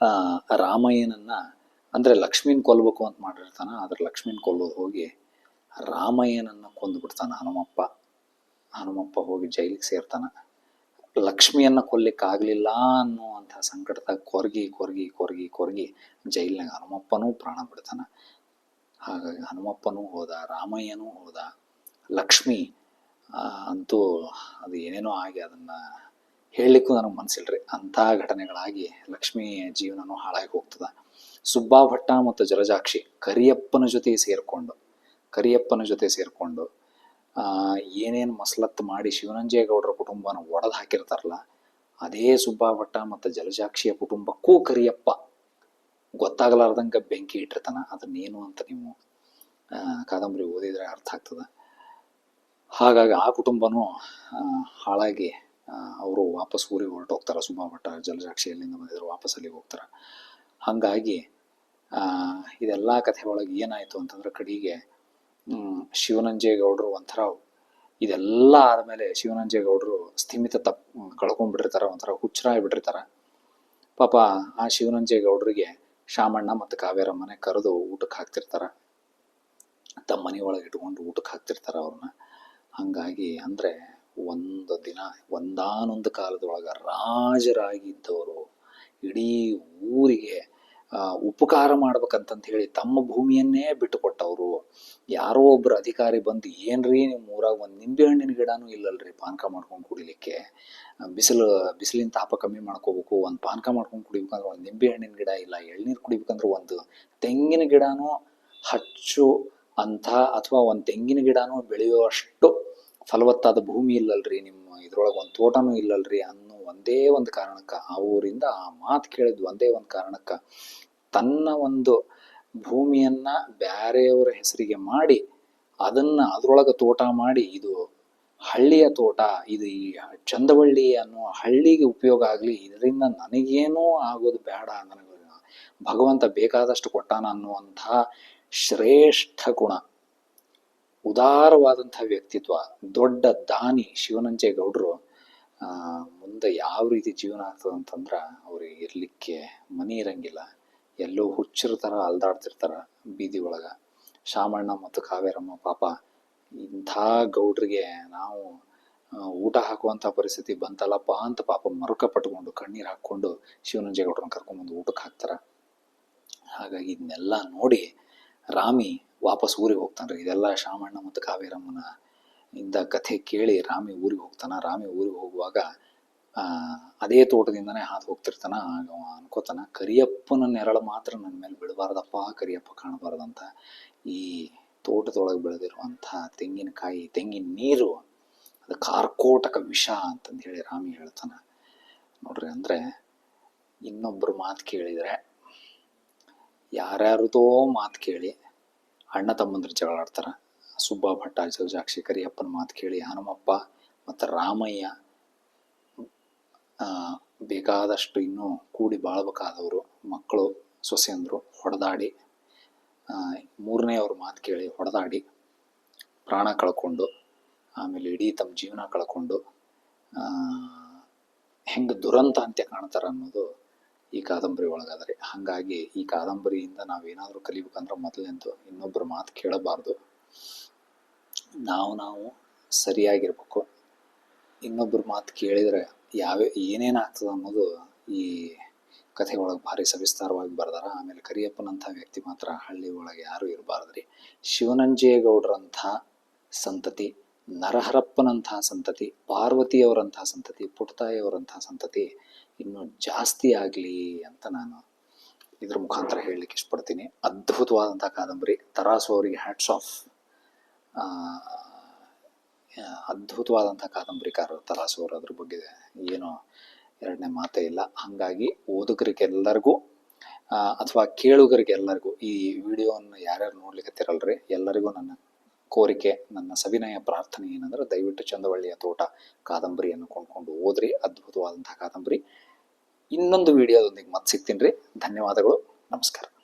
ಆ, ರಾಮಯ್ಯನನ್ನ, ಅಂದ್ರೆ ಲಕ್ಷ್ಮೀನ್ ಕೊಲ್ಬೇಕು ಅಂತ ಮಾಡಿರ್ತಾನ, ಆದ್ರೆ ಲಕ್ಷ್ಮೀನ್ ಕೊಲ್ಲೋದು ಹೋಗಿ ರಾಮಯ್ಯನನ್ನ ಕೊಂದು ಬಿಡ್ತಾನ ಹನುಮಪ್ಪ. ಹನುಮಪ್ಪ ಹೋಗಿ ಜೈಲಿಗೆ ಸೇರ್ತಾನ. ಲಕ್ಷ್ಮಿಯನ್ನ ಕೊಲ್ಲಿಕ್ಕಾಗ್ಲಿಲ್ಲ ಅನ್ನುವಂಥ ಸಂಕಟದಾಗ ಕೊರ್ಗಿ ಕೊರ್ಗಿ ಕೊರ್ಗಿ ಕೊರ್ಗಿ ಜೈಲಿನಾಗ ಹನುಮಪ್ಪನೂ ಪ್ರಾಣ ಬಿಡ್ತಾನ. ಹಾಗಾಗಿ ಹನುಮಪ್ಪನೂ ಹೋದ, ರಾಮಯ್ಯನೂ ಹೋದ, ಲಕ್ಷ್ಮಿ ಅಂತೂ ಅದು ಏನೇನೋ ಆಗಿ ಅದನ್ನ ಹೇಳಲಿಕ್ಕೂ ನನಗೆ ಮನ್ಸಿಲ್ರಿ. ಅಂಥ ಘಟನೆಗಳಾಗಿ ಲಕ್ಷ್ಮಿ ಜೀವನನೂ ಹಾಳಾಗಿ ಹೋಗ್ತದ. ಸುಬ್ಬಾ ಭಟ್ಟ ಮತ್ತು ಜಲಜಾಕ್ಷಿ ಕರಿಯಪ್ಪನ ಜೊತೆ ಸೇರಿಕೊಂಡು, ಕರಿಯಪ್ಪನ ಜೊತೆ ಸೇರಿಕೊಂಡು ಏನೇನು ಮಸಲತ್ತು ಮಾಡಿ ಶಿವನಂಜೇಗೌಡರ ಕುಟುಂಬನ ಒಡೆದು ಹಾಕಿರ್ತಾರಲ್ಲ, ಅದೇ ಸುಬ್ಬಾ ಭಟ್ಟ ಮತ್ತು ಜಲಜಾಕ್ಷಿಯ ಕುಟುಂಬಕ್ಕೂ ಕರಿಯಪ್ಪ ಗೊತ್ತಾಗಲಾರ್ದಂಗ ಬೆಂಕಿ ಇಟ್ಟಿರ್ತಾನ. ಅದನ್ನೇನು ಅಂತ ನೀವು ಕಾದಂಬರಿ ಓದಿದ್ರೆ ಅರ್ಥ ಆಗ್ತದ. ಹಾಗಾಗಿ ಆ ಕುಟುಂಬನೂ ಹಾಳಾಗಿ ಅವರು ವಾಪಸ್ ಊರಿಗೆ ಹೊರಟೋಗ್ತಾರೆ. ಸುಮಾ ಭಟ್ಟ ಜಲಜಾಕ್ಷಿ ಎಲ್ಲಿಂದ ಬಂದಿದ್ರು ವಾಪಸ್ ಅಲ್ಲಿಗೆ ಹೋಗ್ತಾರ. ಹಾಗಾಗಿ ಇದೆಲ್ಲ ಕಥೆ ಒಳಗೆ ಏನಾಯ್ತು ಅಂತಂದ್ರೆ ಕಡೆಗೆ ಶಿವನಂಜೇಗೌಡರು ಒಂಥರ ಇದೆಲ್ಲ ಆದಮೇಲೆ ಶಿವನಂಜೇಗೌಡರು ಸ್ಥಿಮಿತ ತಪ್, ಕಳ್ಕೊಂಡ್ಬಿಟ್ಟಿರ್ತಾರೆ, ಒಂಥರ ಹುಚ್ಚರಾಗಿ ಬಿಟ್ಟಿರ್ತಾರೆ. ಪಾಪ ಆ ಶಿವನಂಜೇಗೌಡರಿಗೆ ಶಾಮಣ್ಣ ಮತ್ತು ಕಾವೇರಮ್ಮನೆ ಕರೆದು ಊಟಕ್ಕೆ ಹಾಕ್ತಿರ್ತಾರ. ತಮ್ಮ ಮನೆ ಒಳಗೆ ಇಟ್ಕೊಂಡು ಊಟಕ್ಕೆ ಹಾಕ್ತಿರ್ತಾರ ಅವ್ರನ್ನ. ಹಂಗಾಗಿ ಅಂದರೆ ಒಂದು ದಿನ, ಒಂದಾನೊಂದು ಕಾಲದೊಳಗೆ ರಾಜರಾಗಿದ್ದವರು ಇಡೀ ಊರಿಗೆ ಉಪಕಾರ ಮಾಡ್ಬೇಕಂತಂತ ಹೇಳಿ ತಮ್ಮ ಭೂಮಿಯನ್ನೇ ಬಿಟ್ಟು ಕೊಟ್ಟವರು ಯಾರೋ ಒಬ್ರು ಅಧಿಕಾರಿ ಬಂದು, ಏನ್ರಿ ನಿಮ್ಮ ಊರಾಗ ಒಂದು ನಿಂಬೆ ಹಣ್ಣಿನ ಗಿಡನೂ ಇಲ್ಲಲ್ರಿ ಪಾನಕ ಮಾಡ್ಕೊಂಡು ಕುಡಿಲಿಕ್ಕೆ. ಬಿಸಿಲು, ಬಿಸಿಲಿನ ತಾಪ ಕಮ್ಮಿ ಮಾಡ್ಕೋಬೇಕು, ಒಂದು ಪಾನಕ ಮಾಡ್ಕೊಂಡು ಕುಡಿಬೇಕಂದ್ರೆ ಒಂದು ನಿಂಬೆ ಹಣ್ಣಿನ ಗಿಡ ಇಲ್ಲ, ಎಳ್ನೀರು ಕುಡಿಬೇಕಂದ್ರೆ ಒಂದು ತೆಂಗಿನ ಗಿಡನೂ ಹಚ್ಚು ಅಂತ ಅಥವಾ ಒಂದು ತೆಂಗಿನ ಗಿಡನೂ ಬೆಳೆಯುವಷ್ಟು ಫಲವತ್ತಾದ ಭೂಮಿ ಇಲ್ಲಲ್ರಿ ನಿಮ್ಮ ಇದ್ರೊಳಗೆ ಒಂದು ತೋಟನೂ ಇಲ್ಲಲ್ರಿ ಅನ್ನೋ ಒಂದೇ ಒಂದು ಕಾರಣಕ್ಕೆ, ಆ ಊರಿಂದ ಆ ಮಾತು ಕೇಳಿದ್ ಒಂದೇ ಒಂದು ಕಾರಣಕ್ಕೆ ತನ್ನ ಒಂದು ಭೂಮಿಯನ್ನ ಬ್ಯಾರೆಯವರ ಹೆಸರಿಗೆ ಮಾಡಿ, ಅದನ್ನ ಅದರೊಳಗೆ ತೋಟ ಮಾಡಿ, ಇದು ಹಳ್ಳಿಯ ತೋಟ, ಇದು ಈ ಚಂದವಳ್ಳಿ ಅನ್ನೋ ಹಳ್ಳಿಗೆ ಉಪಯೋಗ ಆಗಲಿ, ಇದರಿಂದ ನನಗೇನೂ ಆಗೋದು ಬೇಡ, ನನಗೆ ಭಗವಂತ ಬೇಕಾದಷ್ಟು ಕೊಟ್ಟಾನ ಅನ್ನುವಂತಹ ಶ್ರೇಷ್ಠ ಗುಣ. ಉದಾರವಾದಂತಹ ವ್ಯಕ್ತಿತ್ವ, ದೊಡ್ಡ ದಾನಿ ಶಿವನಂಜೇಗೌಡರು ಗೌಡರು ಮುಂದೆ ಯಾವ ರೀತಿ ಜೀವನ ಆಗ್ತದೆ ಅಂತಂದ್ರೆ ಅವ್ರಿಗೆ ಇರಲಿಕ್ಕೆ ಮನಿ ಇರಂಗಿಲ್ಲ. ಎಲ್ಲೋ ಹುಚ್ಚರ ಥರ ಅಲ್ದಾಡ್ತಿರ್ತಾರ ಬೀದಿ ಒಳಗ. ಶಾಮಣ್ಣ ಮತ್ತು ಕಾವೇರಮ್ಮ ಪಾಪ ಇಂಥ ಗೌಡ್ರಿಗೆ ನಾವು ಊಟ ಹಾಕುವಂಥ ಪರಿಸ್ಥಿತಿ ಬಂತಲ್ಲಪ್ಪ ಅಂತ ಪಾಪ ಮರುಕ ಪಟ್ಕೊಂಡು ಕಣ್ಣೀರು ಹಾಕ್ಕೊಂಡು ಶಿವನಂಜೇಗೌಡ್ರನ್ನ ಕರ್ಕೊಂಡ್ಬಂದು ಊಟಕ್ಕೆ ಹಾಕ್ತಾರ. ಹಾಗಾಗಿ ಇದನ್ನೆಲ್ಲ ನೋಡಿ ರಾಮಿ ವಾಪಸ್ ಊರಿಗೆ ಹೋಗ್ತಾನ್ರಿ ಇದೆಲ್ಲ ಶಾಮಣ್ಣ ಮತ್ತು ಕಾವೇರಮ್ಮನ ಇಂದ ಕಥೆ ಕೇಳಿ ರಾಮಿ ಊರಿಗೆ ಹೋಗ್ತಾನ. ರಾಮಿ ಊರಿಗೆ ಹೋಗುವಾಗ ಅದೇ ತೋಟದಿಂದನೇ ಹಾದು ಹೋಗ್ತಿರ್ತಾನ, ಆಗ ಕರಿಯಪ್ಪನ ನೆರಳು ಮಾತ್ರ ನನ್ನ ಮೇಲೆ ಬಿಡಬಾರ್ದಪ್ಪ ಕರಿಯಪ್ಪ ಕಾಣಬಾರ್ದಂತ. ಈ ತೋಟದೊಳಗೆ ಬೆಳೆದಿರುವಂಥ ತೆಂಗಿನಕಾಯಿ, ತೆಂಗಿನ ನೀರು, ಅದು ಕಾರ್ಕೋಟಕ ವಿಷ ಅಂತಂದು ಹೇಳಿ ರಾಮಿ ಹೇಳ್ತಾನ. ನೋಡ್ರಿ ಅಂದ್ರೆ ಇನ್ನೊಬ್ಬರು ಮಾತು ಕೇಳಿದ್ರೆ ಯಾರ್ಯಾರದೋ ಮಾತು ಕೇಳಿ, ಅಣ್ಣ ತಮ್ಮಂದ್ರ ಜಗಳ ಸುಬ್ಬಾ ಭಟ್ಟ ಜಗಜಾಕ್ಷಿ ಕರಿಯಪ್ಪನ ಮಾತು ಕೇಳಿ, ಹನುಮಪ್ಪ ಮತ್ತು ರಾಮಯ್ಯ ಬೇಕಾದಷ್ಟು ಇನ್ನೂ ಕೂಡಿ ಬಾಳ್ಬೇಕಾದವರು, ಮಕ್ಕಳು, ಸೊಸೆಯಂದರು ಹೊಡೆದಾಡಿ ಮೂರನೇ ಅವ್ರ ಮಾತು ಕೇಳಿ ಹೊಡೆದಾಡಿ, ಪ್ರಾಣ ಕಳ್ಕೊಂಡು, ಆಮೇಲೆ ಇಡೀ ತಮ್ಮ ಜೀವನ ಕಳ್ಕೊಂಡು ಹೆಂಗೆ ದುರಂತ ಅಂತ್ಯ ಕಾಣ್ತಾರೆ ಅನ್ನೋದು ಈ ಕಾದಂಬರಿ ಒಳಗಾದರೆ. ಹಾಗಾಗಿ ಈ ಕಾದಂಬರಿಯಿಂದ ನಾವೇನಾದರೂ ಕಲಿಬೇಕಂದ್ರೆ ಮೊದಲನೇದು ಇನ್ನೊಬ್ಬರ ಮಾತು ಕೇಳಬಾರ್ದು. ನಾವು ನಾವು ಸರಿಯಾಗಿರ್ಬೇಕು. ಇನ್ನೊಬ್ಬರ ಮಾತು ಕೇಳಿದರೆ ಯಾವ ಏನೇನಾಗ್ತದೆ ಅನ್ನೋದು ಈ ಕಥೆ ಒಳಗೆ ಭಾರಿ ಸವಿಸ್ತಾರವಾಗಿ ಬರ್ದಾರ. ಆಮೇಲೆ ಕರಿಯಪ್ಪನಂಥ ವ್ಯಕ್ತಿ ಮಾತ್ರ ಹಳ್ಳಿ ಒಳಗೆ ಯಾರೂ ಇರಬಾರ್ದ್ರಿ. ಶಿವನಂಜೇಗೌಡರಂಥ ಸಂತತಿ ನರಹರಪ್ಪನಂತಹ ಸಂತತಿ ಪಾರ್ವತಿಯವರಂತಹ ಸಂತತಿ ಪುಟ್ಟತಾಯಿಯವರಂತಹ ಸಂತತಿ ಇನ್ನೂ ಜಾಸ್ತಿ ಆಗಲಿ ಅಂತ ನಾನು ಇದ್ರ ಮುಖಾಂತರ ಹೇಳಲಿಕ್ಕೆ ಇಷ್ಟಪಡ್ತೀನಿ. ಅದ್ಭುತವಾದಂಥ ಕಾದಂಬರಿ. ತರಾಸು ಅವರಿಗೆ ಹ್ಯಾಟ್ಸ್ ಆಫ್ ಅದ್ಭುತವಾದಂಥ ಕಾದಂಬರಿಕಾರರು ತಲಾಸುವರು ಅದ್ರ ಬಗ್ಗೆ ಏನೋ ಎರಡನೇ ಮಾತೇ ಇಲ್ಲ. ಹಾಗಾಗಿ ಓದುಗರಿಗೆಲ್ಲರಿಗೂ ಅಥವಾ ಕೇಳುಗರಿಗೆಲ್ಲರಿಗೂ ಈ ವಿಡಿಯೋವನ್ನು ಯಾರ್ಯಾರು ನೋಡ್ಲಿಕ್ಕೆ ಎಲ್ಲರಿಗೂ ನನ್ನ ಕೋರಿಕೆ, ನನ್ನ ಸವಿನಯ ಪ್ರಾರ್ಥನೆ ಏನಂದ್ರೆ ದಯವಿಟ್ಟು ಚಂದವಳ್ಳಿಯ ತೋಟ ಕಾದಂಬರಿಯನ್ನು ಕೊಂಡ್ಕೊಂಡು ಓದ್ರಿ. ಅದ್ಭುತವಾದಂಥ ಕಾದಂಬರಿ. ಇನ್ನೊಂದು ವಿಡಿಯೋದೊಂದಿಗೆ ಮತ್ತೆ ಸಿಗ್ತೀನಿ ರೀ. ಧನ್ಯವಾದಗಳು. ನಮಸ್ಕಾರ.